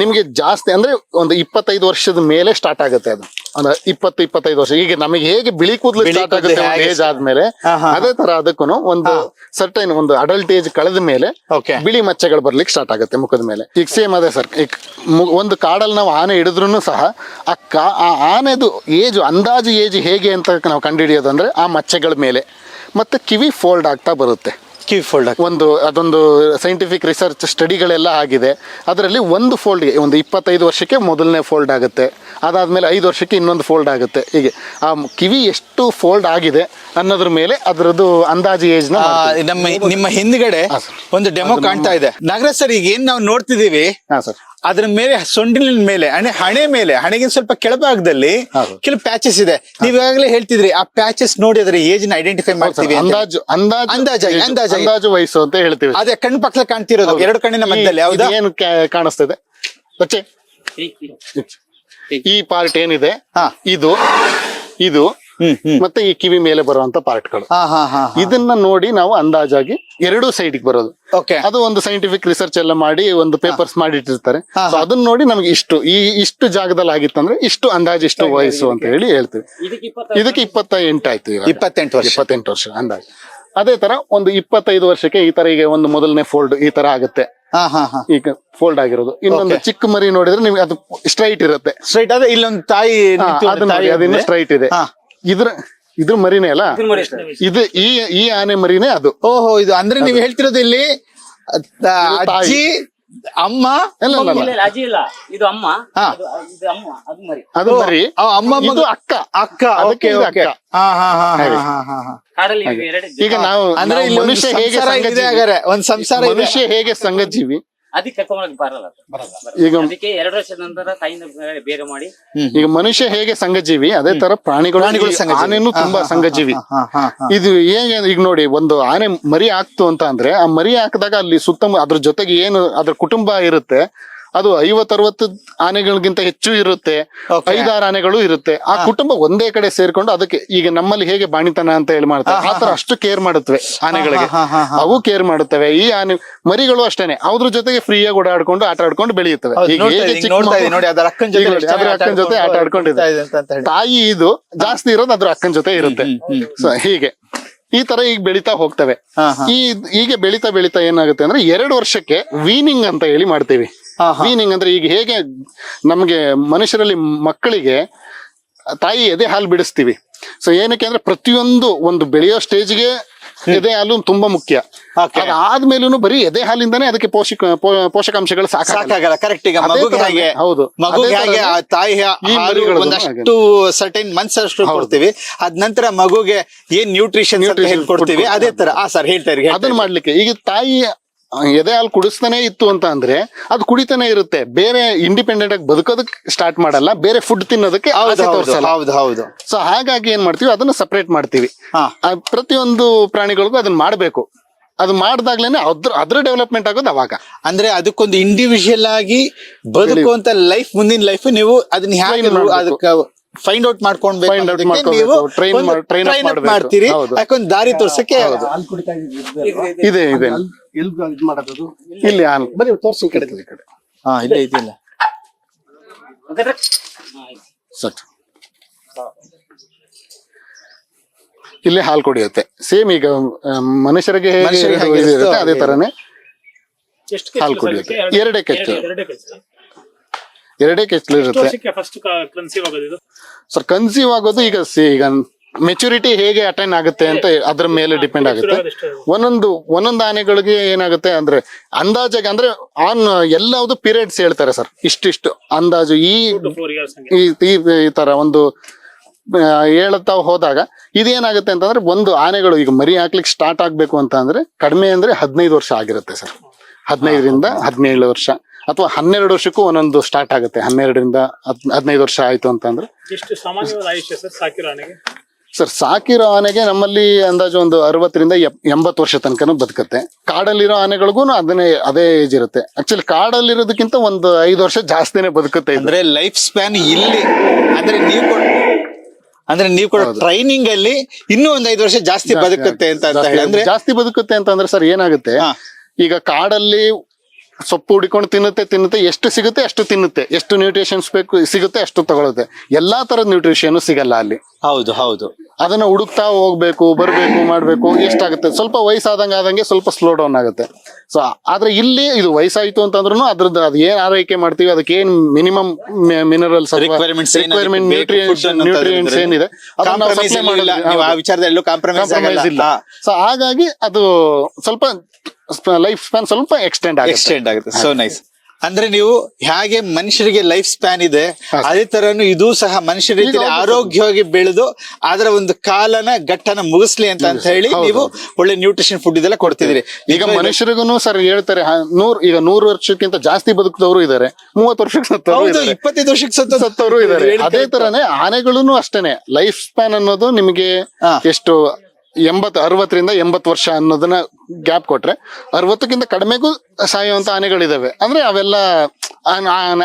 ನಿಮ್ಗೆ ಜಾಸ್ತಿ ಅಂದ್ರೆ ಒಂದು ಇಪ್ಪತ್ತೈದು ವರ್ಷದ ಮೇಲೆ ಸ್ಟಾರ್ಟ್ ಆಗುತ್ತೆ ಅದು. ಅಂದ್ರೆ ಇಪ್ಪತ್ತು ಇಪ್ಪತ್ತೈದು ವರ್ಷ. ಈಗ ನಮಗೆ ಹೇಗೆ ಬಿಳಿ ಕೂದಲು ಸ್ಟಾರ್ಟ್ ಆಗುತ್ತೆ ಏಜ್ ಆದ್ಮೇಲೆ. ಅದೇ ತರ ಅದಕ್ಕೂ ಒಂದು ಸರ್ಟೈನ್ ಒಂದು ಅಡಲ್ಟ್ ಏಜ್ ಕಳೆದ ಮೇಲೆ ಓಕೆ ಬಿಳಿ ಮಚ್ಚೆಗಳು ಬರ್ಲಿಕ್ಕೆ ಸ್ಟಾರ್ಟ್ ಆಗುತ್ತೆ ಮುಖದ ಮೇಲೆ. ಈಗ ಸೇಮ್ ಅದೇ ಸರ್ ಈಗ ಒಂದು ಕಾಡಲ್ಲಿ ನಾವು ಆನೆ ಹಿಡಿದ್ರು ಸಹ ಆ ಕಾ ಆ ಆನೆದು ಏಜ್ ಅಂದಾಜು ಏಜ್ ಹೇಗೆ ಅಂತ ನಾವು ಕಂಡುಹಿಡಿಯೋದಂದ್ರೆ ಆ ಮಚ್ಚೆಗಳ ಮೇಲೆ. ಮತ್ತೆ ಕಿವಿ ಫೋಲ್ಡ್ ಆಗ್ತಾ ಬರುತ್ತೆ. ಕಿವಿ ಫೋಲ್ಡ್ ಒಂದು, ಅದೊಂದು ಸೈಂಟಿಫಿಕ್ ರಿಸರ್ಚ್ ಸ್ಟಡಿಗಳೆಲ್ಲ ಆಗಿದೆ. ಅದರಲ್ಲಿ ಒಂದು ಫೋಲ್ಡ್ಗೆ ಒಂದು ಇಪ್ಪತ್ತೈದು ವರ್ಷಕ್ಕೆ ಮೊದಲನೇ ಫೋಲ್ಡ್ ಆಗುತ್ತೆ. ಅದಾದಮೇಲೆ ಐದು ವರ್ಷಕ್ಕೆ ಇನ್ನೊಂದು ಫೋಲ್ಡ್ ಆಗುತ್ತೆ. ಹೀಗೆ. ಆ ಕಿವಿ ಎಷ್ಟು ಫೋಲ್ಡ್ ಆಗಿದೆ ಅನ್ನೋದ್ರ ಮೇಲೆ ಅದರದ್ದು ಅಂದಾಜು ಏಜ್ ನಮ್ಮ ನಿಮ್ಮ ಹಿಂದ್ಗಡೆ ಒಂದು ಡೆಮೋ ಕಾಣ್ತಾ ಇದೆ. ನಾಗರಾಜ್ ಸರ್ ಈಗ ಏನ್ ನಾವು ನೋಡ್ತಿದೀವಿ ಹಾಂ ಸರ್. ಅದ್ರ ಮೇಲೆ ಸೊಂಡಿನ ಮೇಲೆ ಹಣೆ ಹಣೆ ಮೇಲೆ ಹಣೆಗಿನ ಸ್ವಲ್ಪ ಕೆಳಭಾಗದಲ್ಲಿ. ಕೆಲವು ಪ್ಯಾಚಸ್ ಇದೆ. ನೀವ್ ಈಗಾಗಲೇ ಹೇಳ್ತಿದ್ರಿ ಆ ಪ್ಯಾಚಸ್ ನೋಡಿ ಅದ್ರ ಏಜ್ನ ಐಡೆಂಟಿಫೈ ಮಾಡ್ತೀವಿ ಅಂದಾಜು ಅಂದಾಜು ಅಂದಾಜು ಅಂದಾಜಾಗಿ, ಅಂದಾಜು ವಯಸ್ಸು ಅಂತ ಹೇಳ್ತೀವಿ. ಅದೇ ಕಣ್ಣು ಪಕ್ಕದಲ್ಲಿ ಕಾಣ್ತಿರೋದು ಎರಡು ಕಣ್ಣಿನ ಮಧ್ಯದಲ್ಲಿ ಏನು ಕಾಣಿಸ್ತದೆ? ಈ ಪಾರ್ಟ್ ಏನಿದೆ? ಹಾ. ಇದು ಇದು ಮತ್ತೆ ಈ ಕಿವಿ ಮೇಲೆ ಬರುವಂತ ಪಾರ್ಟ್ಗಳು ಹಾ ಹಾ ಹಾ ಇದನ್ನ ನೋಡಿ ನಾವು ಅಂದಾಜಾಗಿ ಎರಡೂ ಸೈಡ್ ಬರೋದು. ಓಕೆ ಅದು ಒಂದು ಸೈಂಟಿಫಿಕ್ ರಿಸರ್ಚ್ ಎಲ್ಲ ಮಾಡಿ ಒಂದು ಪೇಪರ್ಸ್ ಮಾಡಿ ಇಟ್ಟಿರ್ತಾರೆ ಸೊ ಅದನ್ನ ನೋಡಿ ನಮ್ಗೆ ಇಷ್ಟು ಈ ಇಷ್ಟು ಜಾಗದಲ್ಲಿ ಆಗಿತ್ತಂದ್ರೆ ಇಷ್ಟು ಅಂದಾಜು ಇಷ್ಟು ವಯಸ್ಸು ಅಂತ ಹೇಳಿ ಹೇಳ್ತೀವಿ. ಇದಕ್ಕೆ ಇಪ್ಪತ್ತ ಎಂಟಾಯ್ತು. ಇಪ್ಪತ್ತೆಂಟು ವರ್ಷ. ಇಪ್ಪತ್ತೆಂಟು ವರ್ಷ ಅಂದಾಜು. ಅದೇ ತರ ಒಂದು ಇಪ್ಪತ್ತೈದು ವರ್ಷಕ್ಕೆ ಈ ತರ ಈಗ ಒಂದು ಮೊದಲನೇ ಫೋಲ್ಡ್ ಈ ತರ ಆಗುತ್ತೆ. ಹಾ ಹಾ ಹಾ. ಈಗ ಫೋಲ್ಡ್ ಆಗಿರೋದು. ಇನ್ನೊಂದು ಚಿಕ್ಕ ಮರಿ ನೋಡಿದ್ರೆ ನಿಮ್ಗೆ ಅದು ಸ್ಟ್ರೈಟ್ ಇರುತ್ತೆ. ಸ್ಟ್ರೈಟ್ ಅದೇ ಇಲ್ಲೊಂದು ತಾಯಿ ಹಾ, ಅದನ್ನ ನೋಡಿ, ತಾಯಿ ಅದಿನ್ನು ಸ್ಟ್ರೈಟ್ ಇದೆ. ಇದ್ರ ಇದ್ರ ಮರಿನೇ ಅಲ್ಲ? ಇದು ಈ ಈ ಆನೆ ಮರಿನೇ ಅದು. ಓಹೋ ಇದು ಅಂದ್ರೆ ನೀವು ಹೇಳ್ತಿರೋದು ಇಲ್ಲಿ ಅಜ್ಜಿ ಅಮ್ಮ? ಇಲ್ಲ, ಇಲ್ಲ, ಇಲ್ಲ. ಇಲ್ಲ. ಇಲ್ಲ ಅಜ್ಜಿ ಇಲ್ಲ. ಇದು ಅಮ್ಮ. ಹಾ. ಅದು- ಇದು ಅಮ್ಮ ಅದು ಮರಿ. ಅದು ಓ, ಮರಿ. ಆ ಅಮ್ಮ ಮಗ- ಇದು ಅಕ್ಕ. ಅಕ್ಕ ಅದಕ್ಕೆ ಓಕೆ ಇದು ಓಕೆ. ಅಕ್ಕ. ಹಾ ಹಾ ಹಾ ಹಾ ಹಾ ಹಾ ಹಾ. ಕಾಡಲ್ಲಿ ಇವು ಎರಡು ಈಗ ನಾವು ಅಂದ್ರೆ ನಾವು ಇಲ್ಲಿ ಒಂದು ಮನುಷ್ಯ ಹೇಗೆ ಸಂಸಾರ ಇದೆ ಸಂಘಜೀವಿ? ಹಾಗಾದ್ರೆ ಒಂದ್ ಸಂಸಾರ ಇದೆ. ಮನುಷ್ಯ ಹೇಗೆ ಸಂಘಜೀವಿ? ಅದಕ್ಕೆ ಕರ್ಕೊಂಡೋಗಿ ಬರಲ್ಲ ಅದು. ಬರಲ್ಲ. ಈಗ ಅದಕ್ಕೆ ಎರಡು ವರ್ಷದ ನಂತರ ಬೇರೆ- ಮಾಡಿ ಈಗ ಮನುಷ್ಯ ಹೇಗೆ ಸಂಘಜೀವಿ ಅದೇ ತರ ಪ್ರಾಣಿಗಳು ಆನೆನು ಈ ಸಂಘಜೀವಿ. ಆನೆನೂ ತುಂಬಾ ಸಂಘಜೀವಿ ಹಾ, ಹಾ, ಹಾ. ಇದು ಹೇಗೆ ಈಗ ನೋಡಿ ಒಂದು ಆನೆ ಮರಿ ಹಾಕ್ತು ಅಂತ ಅಂದ್ರೆ ಆ ಮರಿ ಹಾಕಿದಾಗ ಅಲ್ಲಿ ಸುತ್ತಮುತ್ತ ಅದ್ರ ಜೊತೆಗೆ ಏನು ಅದ್ರ ಕುಟುಂಬ ಇರುತ್ತೆ ಅದು ಐವತ್ ಅರವತ್ತು ಆನೆಗಳಿಗಿಂತ ಹೆಚ್ಚು ಇರುತ್ತೆ. ಐದಾರು ಆನೆಗಳು ಇರುತ್ತೆ. ಆ ಕುಟುಂಬ ಒಂದೇ ಕಡೆ ಸೇರ್ಕೊಂಡು ಅದಕ್ಕೆ ಈಗ ನಮ್ಮಲ್ಲಿ ಹೇಗೆ ಬಾಣಿತನ ಅಂತ ಹೇಳಿ ಮಾಡ್ತಾರೆ. ಆ ತರ ಅಷ್ಟು ಕೇರ್ ಮಾಡುತ್ತವೆ ಆನೆಗಳಿಗೆ. ಅವು ಕೇರ್ ಮಾಡುತ್ತವೆ. ಈ ಆನೆ ಮರಿಗಳು ಅಷ್ಟೇನೆ. ಅವ್ರ ಜೊತೆಗೆ ಫ್ರೀಯಾಗಿ ಓಡಾಡ್ಕೊಂಡು ಆಟ ಆಡ್ಕೊಂಡು ಬೆಳೆಯುತ್ತವೆ. ಅದ್ರ ಅಕ್ಕನ ಜೊತೆ ಆಟ ಆಡ್ಕೊಂಡಿದೆ. ತಾಯಿ ಇದು ಜಾಸ್ತಿ ಇರೋದು ಅದ್ರ ಅಕ್ಕನ ಜೊತೆ ಇರುತ್ತೆ. ಹೀಗೆ. ಈ ತರ ಈಗ ಬೆಳಿತಾ ಹೋಗ್ತವೆ. ಈ ಹೀಗೆ ಬೆಳಿತಾ ಬೆಳಿತಾ ಏನಾಗುತ್ತೆ ಅಂದ್ರೆ ಎರಡು ವರ್ಷಕ್ಕೆ ವೀನಿಂಗ್ ಅಂತ ಹೇಳಿ ಮಾಡ್ತೀವಿ. ವೀನಿಂಗ್ ಅಂದ್ರೆ ಈಗ ಹೇಗೆ ನಮ್ಗೆ ಮನುಷ್ಯರಲ್ಲಿ ಮಕ್ಕಳಿಗೆ ತಾಯಿ ಎದೆ ಹಾಲು ಬಿಡಿಸ್ತೀವಿ. ಸೊ ಏನಕ್ಕೆ ಅಂದ್ರೆ ಪ್ರತಿಯೊಂದು ಒಂದು ಬೆಳೆಯೋ ಸ್ಟೇಜ್ಗೆ ಎದೆ ಹಾಲು ತುಂಬಾ ಮುಖ್ಯ. ಅದಾದ್ಮೇಲೂ ಬರೀ ಎದೆ ಹಾಲಿಂದಾನೇ ಅದಕ್ಕೆ ಪೋಷಕ ಪೋಷಕಾಂಶಗಳು ಸಾಕಾಗಲ್ಲ. ಕರೆಕ್ಟ್ ಈಗ ಮಗುಗೆ ಹೌದು. ಮಗುಗೆ ಹಾಗೆ ತಾಯಿ ಒಂದಷ್ಟು ಸರ್ಟೈನ್ ಮಂತ್ಸ್ ಅಷ್ಟು ಕೊಡ್ತೀವಿ. ಅದ್ ನಂತರ ಮಗುಗೆ ಏನ್ ನ್ಯೂಟ್ರಿಷನ್ ಕೊಡ್ತೀವಿ ಅದೇ ತರ. ಆ ಸರ್ ಹೇಳ್ತಾ ಇರಿ ಅದನ್ನ ಮಾಡ್ಲಿಕ್ಕೆ. ಈಗ ತಾಯಿ ಎದೆ ಹಾಲು ಕುಡಿಸ್ತಾನೆ ಇತ್ತು ಅಂತ ಅಂದ್ರೆ ಅದು ಕುಡಿತಾನೆ ಇರುತ್ತೆ. ಬೇರೆ ಇಂಡಿಪೆಂಡೆಂಟ್ ಆಗಿ ಬದುಕೋದಕ್ಕೆ ಸ್ಟಾರ್ಟ್ ಮಾಡಲ್ಲ ಬೇರೆ ಫುಡ್ ತಿನ್ನೋದಕ್ಕೆ ಹೌದು ಆಸೆ ಹೌದು ತೋರ್ಸಲ್ಲ. ಹೌದು ಹೌದು. ಸೊ ಹಾಗಾಗಿ ಏನ್ ಮಾಡ್ತೀವಿ? ಅದನ್ನ ಸಪರೇಟ್ ಮಾಡ್ತೀವಿ. ಆ, ಪ್ರತಿಯೊಂದು ಪ್ರಾಣಿಗಳಿಗೂ ಅದನ್ನ ಮಾಡ್ಬೇಕು. ಅದು ಮಾಡ್ದಾಗ್ಲೇನೆ ಅದ್ರ ಅದ್ರ ಡೆವಲಪ್ಮೆಂಟ್ ಆಗೋದು ಅವಾಗ. ಅಂದ್ರೆ ಅದಕ್ಕೊಂದು ಇಂಡಿವಿಜುವಲ್ ಆಗಿ ಬದುಕುವಂತ ಲೈಫ್ ಮುಂದಿನ ಲೈಫ್ ನೀವು ಅದನ್ನ ಹೇಗೆ Train ಮಾಡ್ಬೇಕು. ಅದಕ್ಕೆ ಫೈಂಡ್ ಔಟ್ ಮಾಡ್ಕೊಂಡ್ಬೇಕು Find out ಅನ್ನೋದಕ್ಕೆ ಮಾಡ್ಕೊಬೇಕು, ನೀವು train ಒಂದು ಮಾಡ್- train up train up ಮಾಡ್ಬೇಕು. ಮಾಡ್ತೀರಿ. ಹೌದು. ದಾರಿ ತೋರ್ಸಕ್ಕೆ ಇದೆ ಇದೆ. ಎಲ್ಲಿ ಇದು ಮಾಡೋದು ಇಲ್ಲಿ. ಆನ್ ಬರೀ ತೋರ್ಸಿ ಈ ಕಡೆ. ಈ ಕಡೆ. ಹಾ ಇಲ್ಲ ಇದಿಲ್ಲ ಸಟ್. ಇಲ್ಲಿ ಹಾಲು ಕುಡಿಯುತ್ತೆ. ಸೇಮ್ ಈಗ ಮನುಷ್ಯರಿಗೆ ಇರುತ್ತೆ ಅದೇ ತರನೇ ಹಾಲು ಕುಡಿಯುತ್ತೆ? ಎರಡೇ ಕೆಚ್ಚು ಎರಡೇ ಕೆಚ್ಚಲು. ಇರುತ್ತೆ. ವರ್ಷಕ್ಕೆ ಫಸ್ಟ್ ಕನ್ಸೀವ್ ಆಗೋದು ಇದು? ಸರ್ ಕನ್ಸೀವ್ ಆಗೋದು ಈಗ ಈಗ ಮೆಚುರಿಟಿ ಹೇಗೆ ಅಟೈನ್ ಆಗುತ್ತೆ ಅಂತ ಅದ್ರ ಮೇಲೆ ಡಿಪೆಂಡ್ ಆಗುತ್ತೆ. ಒಂದೊಂದು ಒಂದೊಂದು ಆನೆಗಳಿಗೆ ಏನಾಗುತ್ತೆ ಅಂದ್ರೆ ಅಂದಾಜಾಗಿ ಅಂದ್ರೆ ಆನ್ ಎಲ್ಲವುದು ಪೀರಿಯಡ್ಸ್ ಹೇಳ್ತಾರೆ ಸರ್ ಇಷ್ಟಿಷ್ಟು ಅಂದಾಜು. ಈ. ಈ ತರ ಒಂದು ಹೇಳುತ್ತಾ ಹೋದಾಗ ಇದೇನಾಗುತ್ತೆ ಅಂತಂದ್ರೆ ಒಂದು ಆನೆಗಳು ಈಗ ಮರಿ ಹಾಕ್ಲಿಕ್ಕೆ ಸ್ಟಾರ್ಟ್ ಆಗ್ಬೇಕು ಅಂತ ಅಂದ್ರೆ ಕಡಿಮೆ ಅಂದ್ರೆ ಹದಿನೈದು ವರ್ಷ ಆಗಿರುತ್ತೆ ಸರ್ ಹದಿನೈದರಿಂದ ಹದಿನೇಳು ವರ್ಷ ಅಥವಾ ಹನ್ನೆರಡು ವರ್ಷಕ್ಕೂ ಒಂದೊಂದು ಸ್ಟಾರ್ಟ್ ಆಗುತ್ತೆ. ಹನ್ನೆರಡರಿಂದ ಹದ್- ಹದಿನೈದು ವರ್ಷ ಆಯ್ತು ಅಂತಂದ್ರೆ ಸರ್ ಸಾಕಿರೋ ಆನೆಗೆ ನಮ್ಮಲ್ಲಿ ಅಂದಾಜು ಒಂದು ಅರವತ್ತರಿಂದ ಎಂಬತ್ತು ವರ್ಷ ತನಕನೂ ಬದುಕುತ್ತೆ. ಕಾಡಲ್ಲಿರೋ ಆನೆಗಳಿಗೂ ಅದನ್ನೇ ಅದೇ ಏಜ್ ಇರುತ್ತೆ. ಆಕ್ಚುಲಿ ಕಾಡಲ್ಲಿರೋದಕ್ಕಿಂತ ಒಂದು ಐದು ವರ್ಷ ಜಾಸ್ತಿನೇ ಬದುಕುತ್ತೆ ಇದು. ಅಂದ್ರೆ ಲೈಫ್ ಸ್ಪ್ಯಾನ್ ಇಲ್ಲಿ. ಅಂದ್ರೆ ನೀವು ಕೊಡ್- ಅಂದ್ರೆ ನೀವು ಕೊಡೋ ಟ್ರೈನಿಂಗ್ ಅಲ್ಲಿ ಇನ್ನೂ ಒಂದ್ ಐದು ವರ್ಷ ಜಾಸ್ತಿ ಬದುಕುತ್ತೆ ಅಂತ ಅಂತ ಹೇಳಿ. ಅಂದ್ರೆ ಜಾಸ್ತಿ ಬದುಕುತ್ತೆ ಅಂತ ಅಂದ್ರೆ ಸರ್ ಏನಾಗುತ್ತೆ? ಹಾ. ಈಗ ಕಾಡಲ್ಲಿ ಸೊಪ್ಪು ಹುಡಿಕೊಂಡು ತಿನ್ನುತ್ತೆ ತಿನ್ನುತ್ತೆ. ಎಷ್ಟು ಸಿಗುತ್ತೆ ಅಷ್ಟು ತಿನ್ನುತ್ತೆ. ಎಷ್ಟು ನ್ಯೂಟ್ರಿಷನ್ಸ್ ಬೇಕು ಸಿಗುತ್ತೆ ಅಷ್ಟು ತಗೊಳುತ್ತೆ. ಎಲ್ಲಾ ತರದ ನ್ಯೂಟ್ರಿಷನ್ ಸಿಗಲ್ಲ ಅಲ್ಲಿ. ಹೌದು ಹೌದು. ಅದನ್ನ ಹುಡುಕ್ತಾ ಹೋಗ್ಬೇಕು ಬರ್ಬೇಕು ಮಾಡ್ಬೇಕು ಎಷ್ಟಾಗುತ್ತೆ? ಸ್ವಲ್ಪ ವಯಸ್ಸಾದಂಗ ಆದಂಗೆ ಸ್ವಲ್ಪ ಸ್ಲೋ ಡೌನ್ ಆಗುತ್ತೆ. ಸೊ ಆದ್ರೆ ಇಲ್ಲಿ ಇದು ವಯಸ್ಸಾಯ್ತು ಅಂತಂದ್ರೂ ಅದ್ರದ್ದು ಅದ್ ಏನ್ ಆರೈಕೆ ಮಾಡ್ತೀವಿ ಅದಕ್ಕೆ ಏನ್ ಮಿನಿಮಮ್ ಮಿನರಲ್ಸ್ ರಿಕ್ವೈರ್ಮೆಂಟ್ ಇದ್ರೆ ಏನಿದೆ. ವಿಚಾರದಲ್ಲೂ ಕಾಂಪ್ರಮೈಸ್ ಇಲ್ಲ. ಸೊ ಹಾಗಾಗಿ ಅದು ಸ್ವಲ್ಪ ಲೈಫ್ ಸ್ಪ್ಯಾನ್ ಸ್ವಲ್ಪ ಎಕ್ಸ್ಟೆಂಡ್ ಆಗುತ್ತೆ. ಎಕ್ಸ್ಟೆಂಡ್ ಆಗುತ್ತೆ. ಸೊ ನೈಸ್ ಅಂದ್ರೆ ನೀವು ಹೇಗೆ ಮನುಷ್ಯರಿಗೆ ಲೈಫ್ ಸ್ಪ್ಯಾನ್ ಇದೆ ಅದೇ ತರನು ಇದು ಸಹ ಮನುಷ್ಯ ರೀತಿಯಲ್ಲಿ ಆರೋಗ್ಯವಾಗಿ ಬೆಳೆದು ಅದರ ಒಂದು ಕಾಲನ ಘಟ್ಟನ ಮುಗಿಸ್ಲಿ ಅಂತ ಅಂತ ಹೇಳಿ ನೀವು ಒಳ್ಳೆ ನ್ಯೂಟ್ರಿಷನ್ ಫುಡ್ ಇದೆಲ್ಲ ಕೊಡ್ತಿದ್ರಿ ಈಗ ಮನುಷ್ಯರಿಗೂ ಸರ್ ಹೇಳ್ತಾರೆ ನೂರ್ ಈಗ ನೂರು ವರ್ಷಕ್ಕಿಂತ ಜಾಸ್ತಿ ಬದುಕಿದವರು ಇದಾರೆ ಮೂವತ್ತು ವರ್ಷಕ್ಕೆ ಸತ್ತವರು ಇಪ್ಪತ್ತೈದು ವರ್ಷಕ್ಕೆ ಸತ್ತ ಸತ್ತವರು ಇದಾರೆ. ಅದೇ ತರನೇ ಆನೆಗಳೂನು ಅಷ್ಟೇನೆ ಲೈಫ್ ಸ್ಪ್ಯಾನ್ ಅನ್ನೋದು ನಿಮಗೆ. ಎಷ್ಟು ಎಂಬತ್ ಅರವತ್ತರಿಂದ ಎಂಬತ್ತು ವರ್ಷ ಅನ್ನೋದನ್ನ ಗ್ಯಾಪ್ ಕೊಟ್ರೆ ಅರವತ್ತಕ್ಕಿಂತ ಕಡಿಮೆಗೂ ಸಾಯುವಂತ ಆನೆಗಳಿದಾವೆ. ಅಂದ್ರೆ ಅವೆಲ್ಲ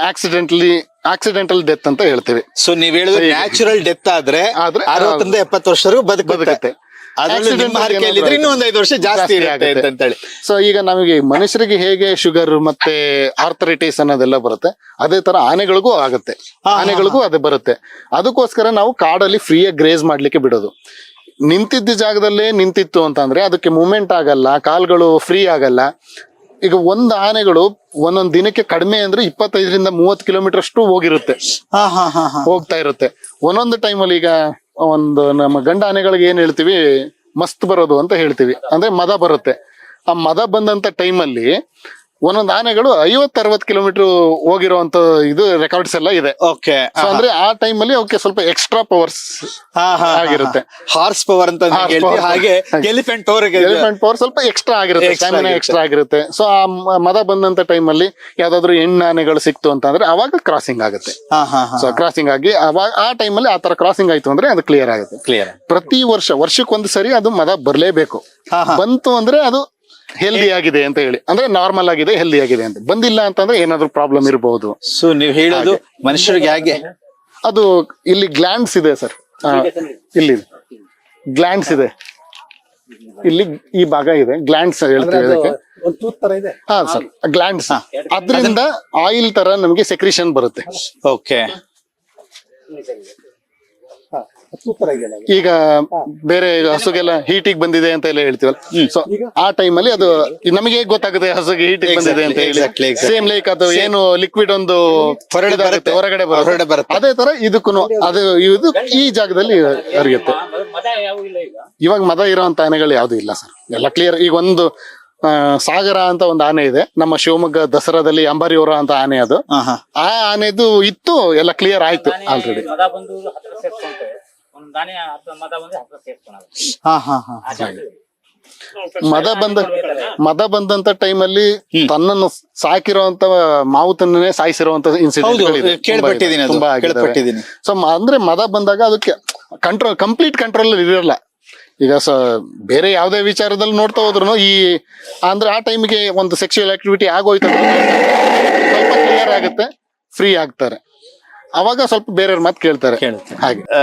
ಆಕ್ಸಿಡೆಂಟ್ಲಿ ಆಕ್ಸಿಡೆಂಟಲ್ ಡೆತ್ ಅಂತ ಹೇಳ್ತೀವಿ. ಸೊ ನೀವ್ ಹೇಳಿದ್ರೆ ನ್ಯಾಚುರಲ್ ಡೆತ್ ಆದ್ರೆ ಆದ್ರೆ, ಅರವತ್ತರಿಂದ ಎಪ್ಪತ್ತು ವರ್ಷವರೆಗೂ ಬದುಕುತ್ತೆ. ವರ್ಷ ಜಾಸ್ತಿ ಸೊ ಈಗ ನಮಗೆ ಮನುಷ್ಯರಿಗೆ ಹೇಗೆ ಶುಗರ್ ಮತ್ತೆ ಆರ್ಥರೈಟಿಸ್ ಅನ್ನೋದೆಲ್ಲ ಬರುತ್ತೆ ಅದೇ ತರ ಆನೆಗಳಿಗೂ ಆಗುತ್ತೆ. ಆನೆಗಳಿಗೂ ಅದೇ ಬರುತ್ತೆ. ಅದಕ್ಕೋಸ್ಕರ ನಾವು ಕಾಡಲ್ಲಿ ಫ್ರೀಯಾಗಿ ಗ್ರೇಸ್ ಮಾಡ್ಲಿಕ್ಕೆ ಬಿಡೋದು. ನಿಂತಿದ್ದ ಜಾಗದಲ್ಲೇ ನಿಂತಿತ್ತು ಅಂತಂದ್ರೆ ಅದಕ್ಕೆ ಮೂಮೆಂಟ್ ಆಗಲ್ಲ ಕಾಲ್ಗಳು ಫ್ರೀ ಆಗಲ್ಲ. ಈಗ ಒಂದು ಆನೆಗಳು ಒಂದೊಂದ್ ದಿನಕ್ಕೆ ಕಡಿಮೆ ಅಂದ್ರೆ ಇಪ್ಪತ್ತೈದರಿಂದ ಮೂವತ್ತು ಕಿಲೋಮೀಟರ್ ಅಷ್ಟು ಹೋಗಿರುತ್ತೆ. ಹಾ ಹಾ ಹಾ ಹಾ. ಹೋಗ್ತಾ ಇರುತ್ತೆ. ಒಂದೊಂದು ಟೈಮಲ್ಲಿ ಈಗ ಒಂದು ನಮ್ಮ ಗಂಡ ಆನೆಗಳಿಗೆ ಏನ್ ಹೇಳ್ತೀವಿ? ಮಸ್ತ್ ಬರೋದು ಅಂತ ಹೇಳ್ತೀವಿ. ಅಂದ್ರೆ ಮದ ಬರುತ್ತೆ. ಆ ಮದ ಬಂದಂತ ಟೈಮಲ್ಲಿ ಒಂದೊಂದು ಆನೆಗಳು ಐವತ್ ಅರವತ್ ಕಿಲೋಮೀಟರ್ ಹೋಗಿರುವಂತ ಇದು ರೆಕಾರ್ಡ್ಸ್ ಎಲ್ಲ ಇದೆ. ಓಕೆ ಸೊ ಅಂದ್ರೆ ಆ ಟೈಮ್ ಅಲ್ಲಿ ಅವಕ್ಕೆ ಸ್ವಲ್ಪ ಎಕ್ಸ್ಟ್ರಾ ಪವರ್ಸ್ ಆಗಿರುತ್ತೆ. ಹಾರ್ಸ್ ಪವರ್ ಅಂತ ನೀವು Horse ಹೇಳ್ತೀವಿ. power. ಹಾಗೆ ಎಲಿಫೆಂಟ್ ಪವರ್ ಎಲಿಫೆಂಟ್ ಪವರ್ ಸ್ವಲ್ಪ ಎಕ್ಸ್ಟ್ರಾ ಆಗಿರುತ್ತೆ. Extra ಸ್ಟಾಮಿನಾ ಆಗಿರುತ್ತೆ. ಎಕ್ಸ್ಟ್ರಾ ಆಗಿರುತ್ತೆ. ಸೊ ಆ ಮ- ಮದ ಬಂದಂತ ಟೈಮ್ ಅಲ್ಲಿ ಯಾವ್ದಾದ್ರು ಹೆಣ್ಣು ಆನೆಗಳು ಸಿಕ್ತು ಅಂತಂದ್ರೆ ಅವಾಗ ಕ್ರಾಸಿಂಗ್ ಆಗುತ್ತೆ. ಸೊ ಕ್ರಾಸಿಂಗ್ ಆಗಿ ಅವಾಗ ಆ ಅಲ್ಲಿ ಆ ತರ ಕ್ರಾಸಿಂಗ್ ಆಯ್ತು ಅಂದ್ರೆ ಅದು ಕ್ಲಿಯರ್ ಆಗುತ್ತೆ. ಕ್ಲಿಯರ್ ಪ್ರತಿ ವರ್ಷ ವರ್ಷಕ್ಕೊಂದು ಸರಿ ಅದು ಮದ ಬರ್ಲೇಬೇಕು. ಬಂತು ಅಂದ್ರೆ ಅದು ಹೆಲ್ದಿ ಆಗಿದೆ ಅಂತ ಹೇಳಿ. ಅಂದ್ರೆ ನಾರ್ಮಲ್ ಆಗಿದೆ ಹೆಲ್ದಿ ಆಗಿದೆ ಅಂತ. ಬಂದಿಲ್ಲ ಅಂತಂದ್ರೆ ಏನಾದ್ರು ಪ್ರಾಬ್ಲಮ್ ಇರಬಹುದು ಸೊ ನೀವು ಹೇಳೋದು ಮನುಷ್ಯರಿಗೆ ಹಾಗೆ. ಅದು ಇಲ್ಲಿ ಗ್ಲ್ಯಾಂಡ್ಸ್ ಇದೆ ಸರ್. ಇಲ್ಲಿ ಗ್ಲ್ಯಾಂಡ್ಸ್ ಇದೆ. ಇಲ್ಲಿ ಈ ಭಾಗ ಇದೆ. ಗ್ಲ್ಯಾಂಡ್ಸ್ ಹೇಳ್ತೀವಿ ಅದಕ್ಕೆ. ಹಾ ಸರ್. ಗ್ಲ್ಯಾಂಡ್ಸ್ ಅದರಿಂದ ಆಯಿಲ್ ತರ ನಮಗೆ ಸೆಕ್ರಿಷನ್ ಬರುತ್ತೆ. ಓಕೆ ಈಗ ಬೇರೆ ಹಸುಗೆಲ್ಲ ಹೀಟಿಗೆ ಬಂದಿದೆ ಅಂತ ಎಲ್ಲ ಹೇಳ್ತೀವಲ್ಲ. ಸೊ ಆ ಟೈಮ್ ಅಲ್ಲಿ ಅದು ನಮಗೆ ಹೇಗ್ ಗೊತ್ತಾಗುತ್ತೆ ಹಸುಗೆ ಹೀಟಿಗೆ ಬಂದಿದೆ ಅಂತ ಹೇಳಿ. ಸೇಮ್ ಲೈಕ್ ಅದು ಏನು ಲಿಕ್ವಿಡ್ ಒಂದು ಹೊರಗಡೆ. ಹೊರಗಡೆ ಹೊರಗಡೆ ಬರುತ್ತೆ. ಅದೇ ತರ ಇದಕ್ಕೂ ಅದು ಇದು ಈ ಜಾಗದಲ್ಲಿ ಹರಿಯುತ್ತೆ. ಮದ ಯಾವ ಇಲ್ಲ ಈಗ ಇವಾಗ ಮದ ಇರುವಂತ ಆನೆಗಳು ಯಾವ್ದು ಇಲ್ಲ ಸರ್ ಎಲ್ಲ ಕ್ಲಿಯರ್ ಈಗ ಒಂದು ಆ, ಸಾಗರ ಅಂತ ಒಂದು ಆನೆ ಇದೆ. ನಮ್ಮ ಶಿವಮೊಗ್ಗ ದಸರಾದಲ್ಲಿ ಅಂಬಾರಿಯವರ ಅಂತ ಆನೆ ಅದು. ಆ ಆನೆದು ಇತ್ತು ಎಲ್ಲ ಕ್ಲಿಯರ್ ಆಯ್ತು ಆಲ್ರೆಡಿ ಮದ ಬಂದು ಮದ ಬಂದು ಹತ್ರ ಸೇರ್ಕೊಳದು ಹಾ ಹಾ ಹಾ. ಮದ ಬಂದ ಮದ ಬಂದಂತ ಟೈಮಲ್ಲಿ ತನ್ನನ್ನು ಸಾಕಿರುವಂತ ಮಾವುತನ್ನೇ ಸಾಯಿಸಿರುವಂತ ಹೌದು ಇನ್ಸಿಡೆಂಟ್ ಕೇಳ್ಪಟ್ಟಿದ್ದೀನಿ ಅದು. ಕೇಳ್ಪಟ್ಟಿದ್ದೀನಿ. ಸೊ ಅಂದ್ರೆ ಮದ ಬಂದಾಗ ಅದಕ್ಕೆ ಕಂಟ್ರೋಲ್ ಕಂಪ್ಲೀಟ್ ಕಂಟ್ರೋಲ್ ಇರಲ್ಲ. ಈಗ ಸ ಬೇರೆ ಯಾವುದೇ ವಿಚಾರದಲ್ಲಿ ನೋಡ್ತಾ ಹೋದ್ರು ಈ ಅಂದ್ರೆ ಆ ಟೈಮ್ಗೆ ಒಂದು ಸೆಕ್ಷುಯಲ್ ಆಕ್ಟಿವಿಟಿ ಆಗೋಯ್ತು ಅಂದ್ರೆ ಸ್ವಲ್ಪ ಕ್ಲಿಯರ್ ಆಗುತ್ತೆ ಫ್ರೀ ಆಗ್ತಾರೆ. ಅವಾಗ ಸ್ವಲ್ಪ ಬೇರೆಯವ್ರ ಮಾತು ಕೇಳ್ತಾರೆ. ಹಾಗೆ. ಆ,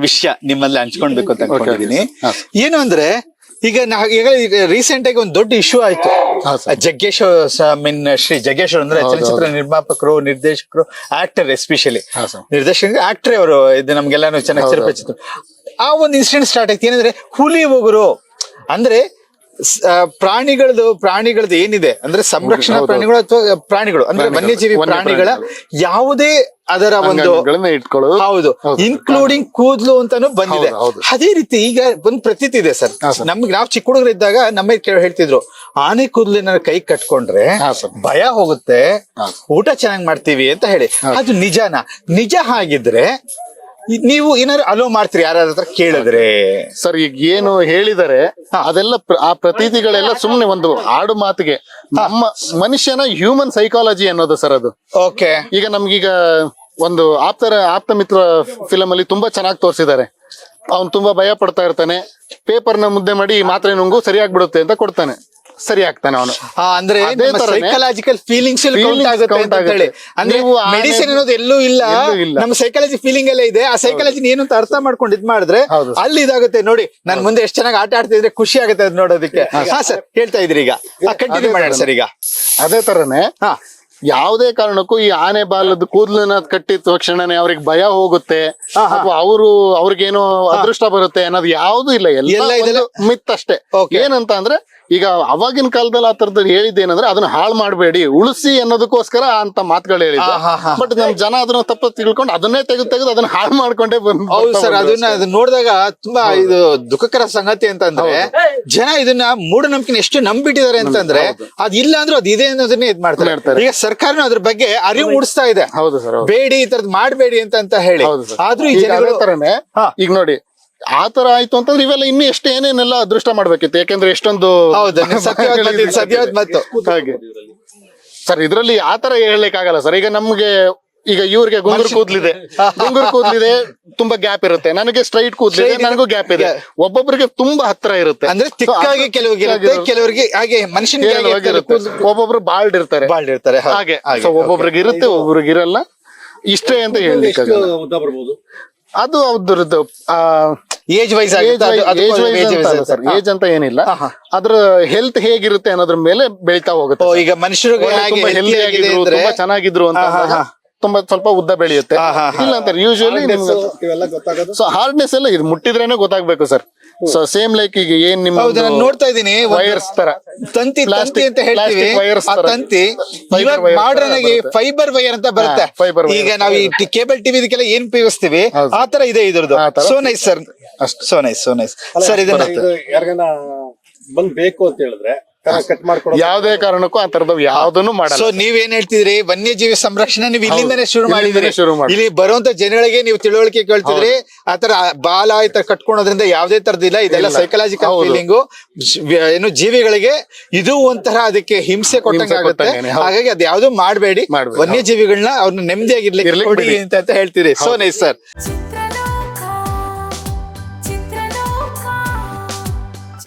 ವಿಷಯ ನಿಮ್ಮಲ್ಲಿ ಹಂಚ್ಕೊಳ್ಬೇಕು ಅಂತ ಅನ್ಕೊಂಡಿದ್ದೀನಿ ಹಾ. ಏನು ಅಂದ್ರೆ ಈಗ ನಾ ಈಗ ರೀಸೆಂಟ್ ಆಗಿ ಒಂದು ದೊಡ್ಡ ಇಶ್ಯೂ ಆಯ್ತು. ಹಾ. ಜಗ್ಗೇಶ್ ಮೀನ್ ಶ್ರೀ ಜಗ್ಗೇಶ್ವರ್ ಅಂದ್ರೆ ಚಲನಚಿತ್ರ ನಿರ್ಮಾಪಕರು ನಿರ್ದೇಶಕರು ಆಕ್ಟರ್ ಎಸ್ಪೆಷಲಿ ಹಾ. ನಿರ್ದೇಶಕ ಆಕ್ಟರ್ ಅವರು ಇದು ನಮ್ಗೆಲ್ಲಾನು ಚೆನ್ನಾಗಿ ಚಿರಪರಿಚಿತ ಆ ಒಂದು ಇನ್ಸಿಡೆಂಟ್ ಸ್ಟಾರ್ಟ್ ಆಯ್ತು. ಏನಂದ್ರೆ ಹುಲಿ ಹೋಗರು ಅಂದ್ರೆ ಆ, ಪ್ರಾಣಿಗಳದ್ದು ಏನಿದೆ? ಅಂದ್ರೆ ಸಂರಕ್ಷಣಾ ಪ್ರಾಣಿಗಳು ಅಥವಾ ಪ್ರಾಣಿಗಳು? ಅಂದ್ರೆ ವನ್ಯಜೀವಿ ಪ್ರಾಣಿಗಳ ಯಾವುದೇ ಅದರ ಒಂದು ಹೌದು. ಇನ್ಕ್ಲೂಡಿಂಗ್ ಕೂದ್ಲು ಅಂತಾನು ಬಂದಿದೆ. ಅದೇ ರೀತಿ ಈಗ ಒಂದ್ ಪ್ರತೀತಿ ಇದೆ ಸರ್. ನಮ್ಗೆ ನಾವು ಚಿಕ್ಕ ಹುಡುಗರಿದ್ದಾಗ ನಮ್ಮ ಕೇಳಿ ಹೇಳ್ತಿದ್ರು ಆನೆ ಕೂದಲಿನ ಕೈ ಕಟ್ಕೊಂಡ್ರೆ ಭಯ ಹೋಗುತ್ತೆ ಊಟ ಚೆನ್ನಾಗಿ ಮಾಡ್ತೀವಿ ಅಂತ ಹೇಳಿ. ಅದು ನಿಜಾನ? ನಿಜ ಹಾಗಿದ್ರೆ ಇ- ನೀವು ಏನಾದ್ರು ಅಲೋ ಮಾಡ್ತೀರಿ? ಯಾರ ಹತ್ರ ಕೇಳಿದ್ರೆ. ಸರ್ ಈಗ ಏನು ಹೇಳಿದರೆ ಅದೆಲ್ಲ ಪ್ರ- ಆ ಪ್ರತೀತಿಗಳೆಲ್ಲ ಸುಮ್ನೆ ಒಂದು ಆಡು ಮಾತಿಗೆ. ನಮ್ಮ ಮನುಷ್ಯನ ಹ್ಯೂಮನ್ ಸೈಕಾಲಜಿ ಅನ್ನೋದು ಸರ್ ಅದು. ಓಕೆ. ಈಗ ನಮ್ಗೀಗ ಒಂದು ಆಪ್ತರ ಆಪ್ತ ಮಿತ್ರ ಫಿಲಮ್ ಅಲ್ಲಿ ತುಂಬಾ ಚೆನ್ನಾಗಿ ತೋರಿಸಿದ್ದಾರೆ. ಅವ್ನು ತುಂಬಾ ಭಯ ಪಡ್ತಾ ಇರ್ತಾನೆ. ಪೇಪರ್ನ ಮುದ್ದೆ ಮಾಡಿ ಈ ಮಾತ್ರೆ ನುಂಗು ಸರಿಯಾಗ್ಬಿಡುತ್ತೆ ಅಂತ ಕೊಡ್ತಾನೆ. ಸರಿ ಆಗ್ತಾನೆ ಅವನು. ಅಂದ್ರೆ ಅದೇ ಸೈಕಲಾಜಿಕಲ್ ಫೀಲಿಂಗ್ಸ್ ಆಗುತ್ತೆ ಅಂತ ಹೇಳಿ. ಅಂದ್ರೆ ಮೆಡಿಸಿನ್ ಅನ್ನೋದು ಎಲ್ಲೂ ಇಲ್ಲ. ನಮ್ಮ ಸೈಕಾಲಜಿ ಫೀಲಿಂಗ್ ಅಲ್ಲೇ ಇದೆ. ಆ ಸೈಕಾಲಜಿ ಏನು ಅಂತ ಅರ್ಥ ಮಾಡ್ಕೊಂಡು ಇದ್ ಮಾಡಿದ್ರೆ ಅಲ್ಲಿ ಇದಾಗುತ್ತೆ. ನೋಡಿ ನಾನು ಮುಂದೆ ಎಷ್ಟು ಚೆನ್ನಾಗಿ ಆಟ ಆಡ್ತಿದ್ರೆ ಖುಷಿ ಆಗುತ್ತೆ ಅದ್ ನೋಡೋದಕ್ಕೆ. ಹಾ ಸರ್. ಹೇಳ್ತಾ ಇದ್ರಿ ಈಗ. ಕಂಟಿನ್ಯೂ ಮಾಡೋಣ ಸರ್ ಈಗ. ಅದೇ ತರನೇ ಹಾ. ಯಾವುದೇ ಕಾರಣಕ್ಕೂ ಈ ಆನೆ ಬಾಲದ ಕೂದಲನ್ನ ಕಟ್ಟಿದ ತಕ್ಷಣನೇ ಅವ್ರಿಗೆ ಭಯ ಹೋಗುತ್ತೆ. ಅಥವಾ ಅವರು ಅವ್ರಿಗೇನೋ ಅದೃಷ್ಟ ಬರುತ್ತೆ ಅನ್ನೋದು ಯಾವ್ದು ಇಲ್ಲ. ಎಲ್ಲ ಮಿತ್ ಅಷ್ಟೇ. ಏನಂತ ಅಂದ್ರೆ ಈಗ ಅವಾಗಿನ ಕಾಲದಲ್ಲಿ ಆ ತರದ ಹೇಳಿದ್ದೇನಂದ್ರೆ ಅದನ್ನ ಹಾಳು ಮಾಡಬೇಡಿ ಉಳಿಸಿ ಅನ್ನೋದಕ್ಕೋಸ್ಕರ ಅಂತ ಮಾತುಗಳು ಹೇಳಿದ್ದು. ಆ, ಹಾ, ಹಾ. ಬಟ್ ನಮ್ ಜನ ಅದನ್ನ ತಪ್ಪ ತಿಳ್ಕೊಂಡು ಅದನ್ನೇ ತೆಗೆದು ತೆಗೆದು ಅದನ್ನ ಹಾಳು ಮಾಡ್ಕೊಂಡೇ ಬಂದ್ ಹೌದು ಸರ್ ಅದನ್ನ ಅದನ್ನ ನೋಡಿದಾಗ ತುಂಬಾ ಇದು ದುಃಖಕರ ಸಂಗತಿ ಅಂತಂದ್ರೆ ಜನ ಇದನ್ನ ಮೂಢನಂಬಿಕೆ ಎಷ್ಟು ನಂಬಿಟ್ಟಿದ್ದಾರೆ ಅಂತಂದ್ರೆ ಅದ್ ಇಲ್ಲ ಅಂದ್ರೆ ಅದ್ ಇದೆ ಅನ್ನೋದನ್ನೇ ಇದ್ ಮಾಡ್ತಾರೆ. ಮಾಡ್ತಾರೆ. ಈಗ ಸರ್ಕಾರನೂ ಅದ್ರ ಬಗ್ಗೆ ಅರಿವು ಮೂಡಿಸ್ತಾ ಇದೆ. ಹೌದು ಸರ್ ಹೌದು. ಬೇಡಿ ಈ ತರದ್ ಮಾಡಬೇಡಿ ಅಂತ ಅಂತ ಹೇಳಿ. ಹೌದು ಸರ್. ಆದ್ರೂ ಈ ಈಗ ಅದೇ ಜನಗಳು ತರನೇ ಹಾ. ಈಗ ನೋಡಿ ಆ ತರ ಆಯ್ತು ಅಂತಂದ್ರೆ ಇವೆಲ್ಲ ಇನ್ನೂ ಎಷ್ಟು ಏನೇನೆಲ್ಲ ಅದೃಷ್ಟ ಮಾಡ್ಬೇಕಿತ್ತು? ಯಾಕೆಂದ್ರೆ ಎಷ್ಟೊಂದು ಹೌದು. ಸತ್ಯವಾದ ಮಾತು ಸತ್ಯವಾದ ಮಾತು ಹಾಗೆ. ಸರ್ ಇದ್ರಲ್ಲಿ ಆ ತರ ಹೇಳಲಿಕ್ಕಾಗಲ್ಲ ಸರ್. ಈಗ ನಮ್ಗೆ ಈಗ ಇವ್ರಿಗೆ ಗುಂಗುರು ಕೂದ್ಲಿದೆ. ಗುಂಗುರು ಕೂದ್ಲಿದೆ ತುಂಬಾ ಗ್ಯಾಪ್ ಇರುತ್ತೆ. ನನಗೆ ಸ್ಟ್ರೈಟ್ ಕೂದ್ಲಿದೆ ನನಗೂ ಗ್ಯಾಪ್ ಇದೆ. ಒಬ್ಬೊಬ್ಬರಿಗೆ ತುಂಬಾ ಹತ್ರ ಇರುತ್ತೆ. ಅಂದ್ರೆ ತಿಕ್ಕಾಗಿ ಕೆಲವರಿಗೆ ಇರುತ್ತೆ ಕೆಲವರಿಗೆ ಹಾಗೆ ಮನುಷ್ಯನಿಗೆ ಒಬ್ಬೊಬ್ರು ಬಾಲ್ಡ್ ಇರ್ತಾರೆ. ಬಾಲ್ಡ್ ಇರ್ತಾರೆ ಹಾಗೆ. ಒಬ್ಬೊಬ್ರಿಗೆ ಇರುತ್ತೆ ಒಬ್ಬೊಬ್ರಿಗೆ ಇರಲ್ಲ. ಇಷ್ಟೇ ಅಂತ ಹೇಳಿ ಅದು ಅವ್ರದ್ದು ಆ age wise age sir. Age ಅಂತ ಏನಿಲ್ಲ. ಅದ್ರ ಹೆಲ್ತ್ ಹೇಗಿರುತ್ತೆ ಅನ್ನೋದ್ರ ಮೇಲೆ ಬೆಳಿತಾ ಹೋಗುತ್ತೆ ಓ ಈಗ ಮನುಷ್ಯರು ಒಳ್ಳೆ ತುಂಬಾ ಹೆಲ್ದಿ ಆಗಿದ್ರು ತುಂಬಾ ಚೆನ್ನಾಗಿದ್ರು ಅಂತ. ತುಂಬಾ ಸ್ವಲ್ಪ ಉದ್ದ ಬೆಳೆಯುತ್ತೆ. ಇಲ್ಲ ಅಂತಾರೆ ಯೂಶುವಲಿ ನಿಮ್ಗೆ ಇವೆಲ್ಲ ಗೊತ್ತಾಗೋದು? ಸೊ ಹಾರ್ಡ್ನೆಸ್ ಎಲ್ಲ ಇದು ಮುಟ್ಟಿದ್ರೇನೆ ಗೊತ್ತಾಗ್ಬೇಕು ಸರ್ ಸೊ ಸೇಮ್ ಲೈಕ್ ಈಗ ಏನ್ ನಿಮ್ಮ ನಾನು ನೋಡ್ತಾ ಇದೀನಿ ವೈರ್ಸ್ ತರ. ತಂತಿ ಪ್ಲಾಸ್ಟಿಕ್ ತಂತಿ ಅಂತ ಹೇಳ್ತೀವಿ. wires ತಂತಿ ಮಾಡ್ರನ್ ಆಗಿ ಫೈಬರ್ ವೈರ್ ಅಂತ ಬರುತ್ತೆ. ಈಗ ನಾವು ಈ ಕೇಬಲ್ ಟಿವಿ ಇದಕ್ಕೆಲ್ಲ ಏನ್ ಉಪಯೋಗಿಸ್ತೀವಿ. ಆ ತರ ಇದೆ ಇದ್ರದ್ದು. So nice sir so nice so nice sir ಇದನ್ನ ಇದು ಯಾರಿಗಾನ ಬಂದ್ ಬೇಕು ಅಂತ ಹೇಳಿದ್ರೆ ಯಾವ್ದೇ ಕಾರಣಕ್ಕೂ ಆ ತರದ ಯಾವ್ದನ್ನು ಸೊ ಮಾಡಲ್ಲ ನೀವೇನ್ ಹೇಳ್ತಿದ್ರಿ? ವನ್ಯಜೀವಿ ಸಂರಕ್ಷಣೆ ನೀವು ಇಲ್ಲಿಂದನೇ ಶುರು ಮಾಡಿದ್ರೆ. ಶುರು ಮಾಡಿ. ಇಲ್ಲಿ ಬರುವಂತ ಜನಗಳಿಗೆ ನೀವು ತಿಳುವಳಿಕೆ ಕೇಳ್ತಿದ್ರಿ. ಆತರ ಬಾಲ ಈ ತರ ಕಟ್ಕೊಳೋದ್ರಿಂದ ಯಾವ್ದೇ ತರದಿಲ್ಲ ಇದೆಲ್ಲ. ಸೈಕಲಾಜಿಕಲ್. ಫೀಲಿಂಗು ಏನು ಜೀವಿಗಳಿಗೆ ಇದು ಒಂಥರ ಅದಕ್ಕೆ ಹಿಂಸೆ ಕೊಟ್ಟಂಗಾಗುತ್ತೆ ಆಗುತ್ತೆ. ಹಾಗಾಗಿ ಅದ್ ಯಾವ್ದು ಮಾಡಬೇಡಿ. ವನ್ಯಜೀವಿಗಳನ್ನ ಅವ್ರನ್ನ ನೆಮ್ಮದಿಯಾಗಿರ್ಲಿ ಅಂತ ಹೇಳ್ತೀರಿ. So nice sir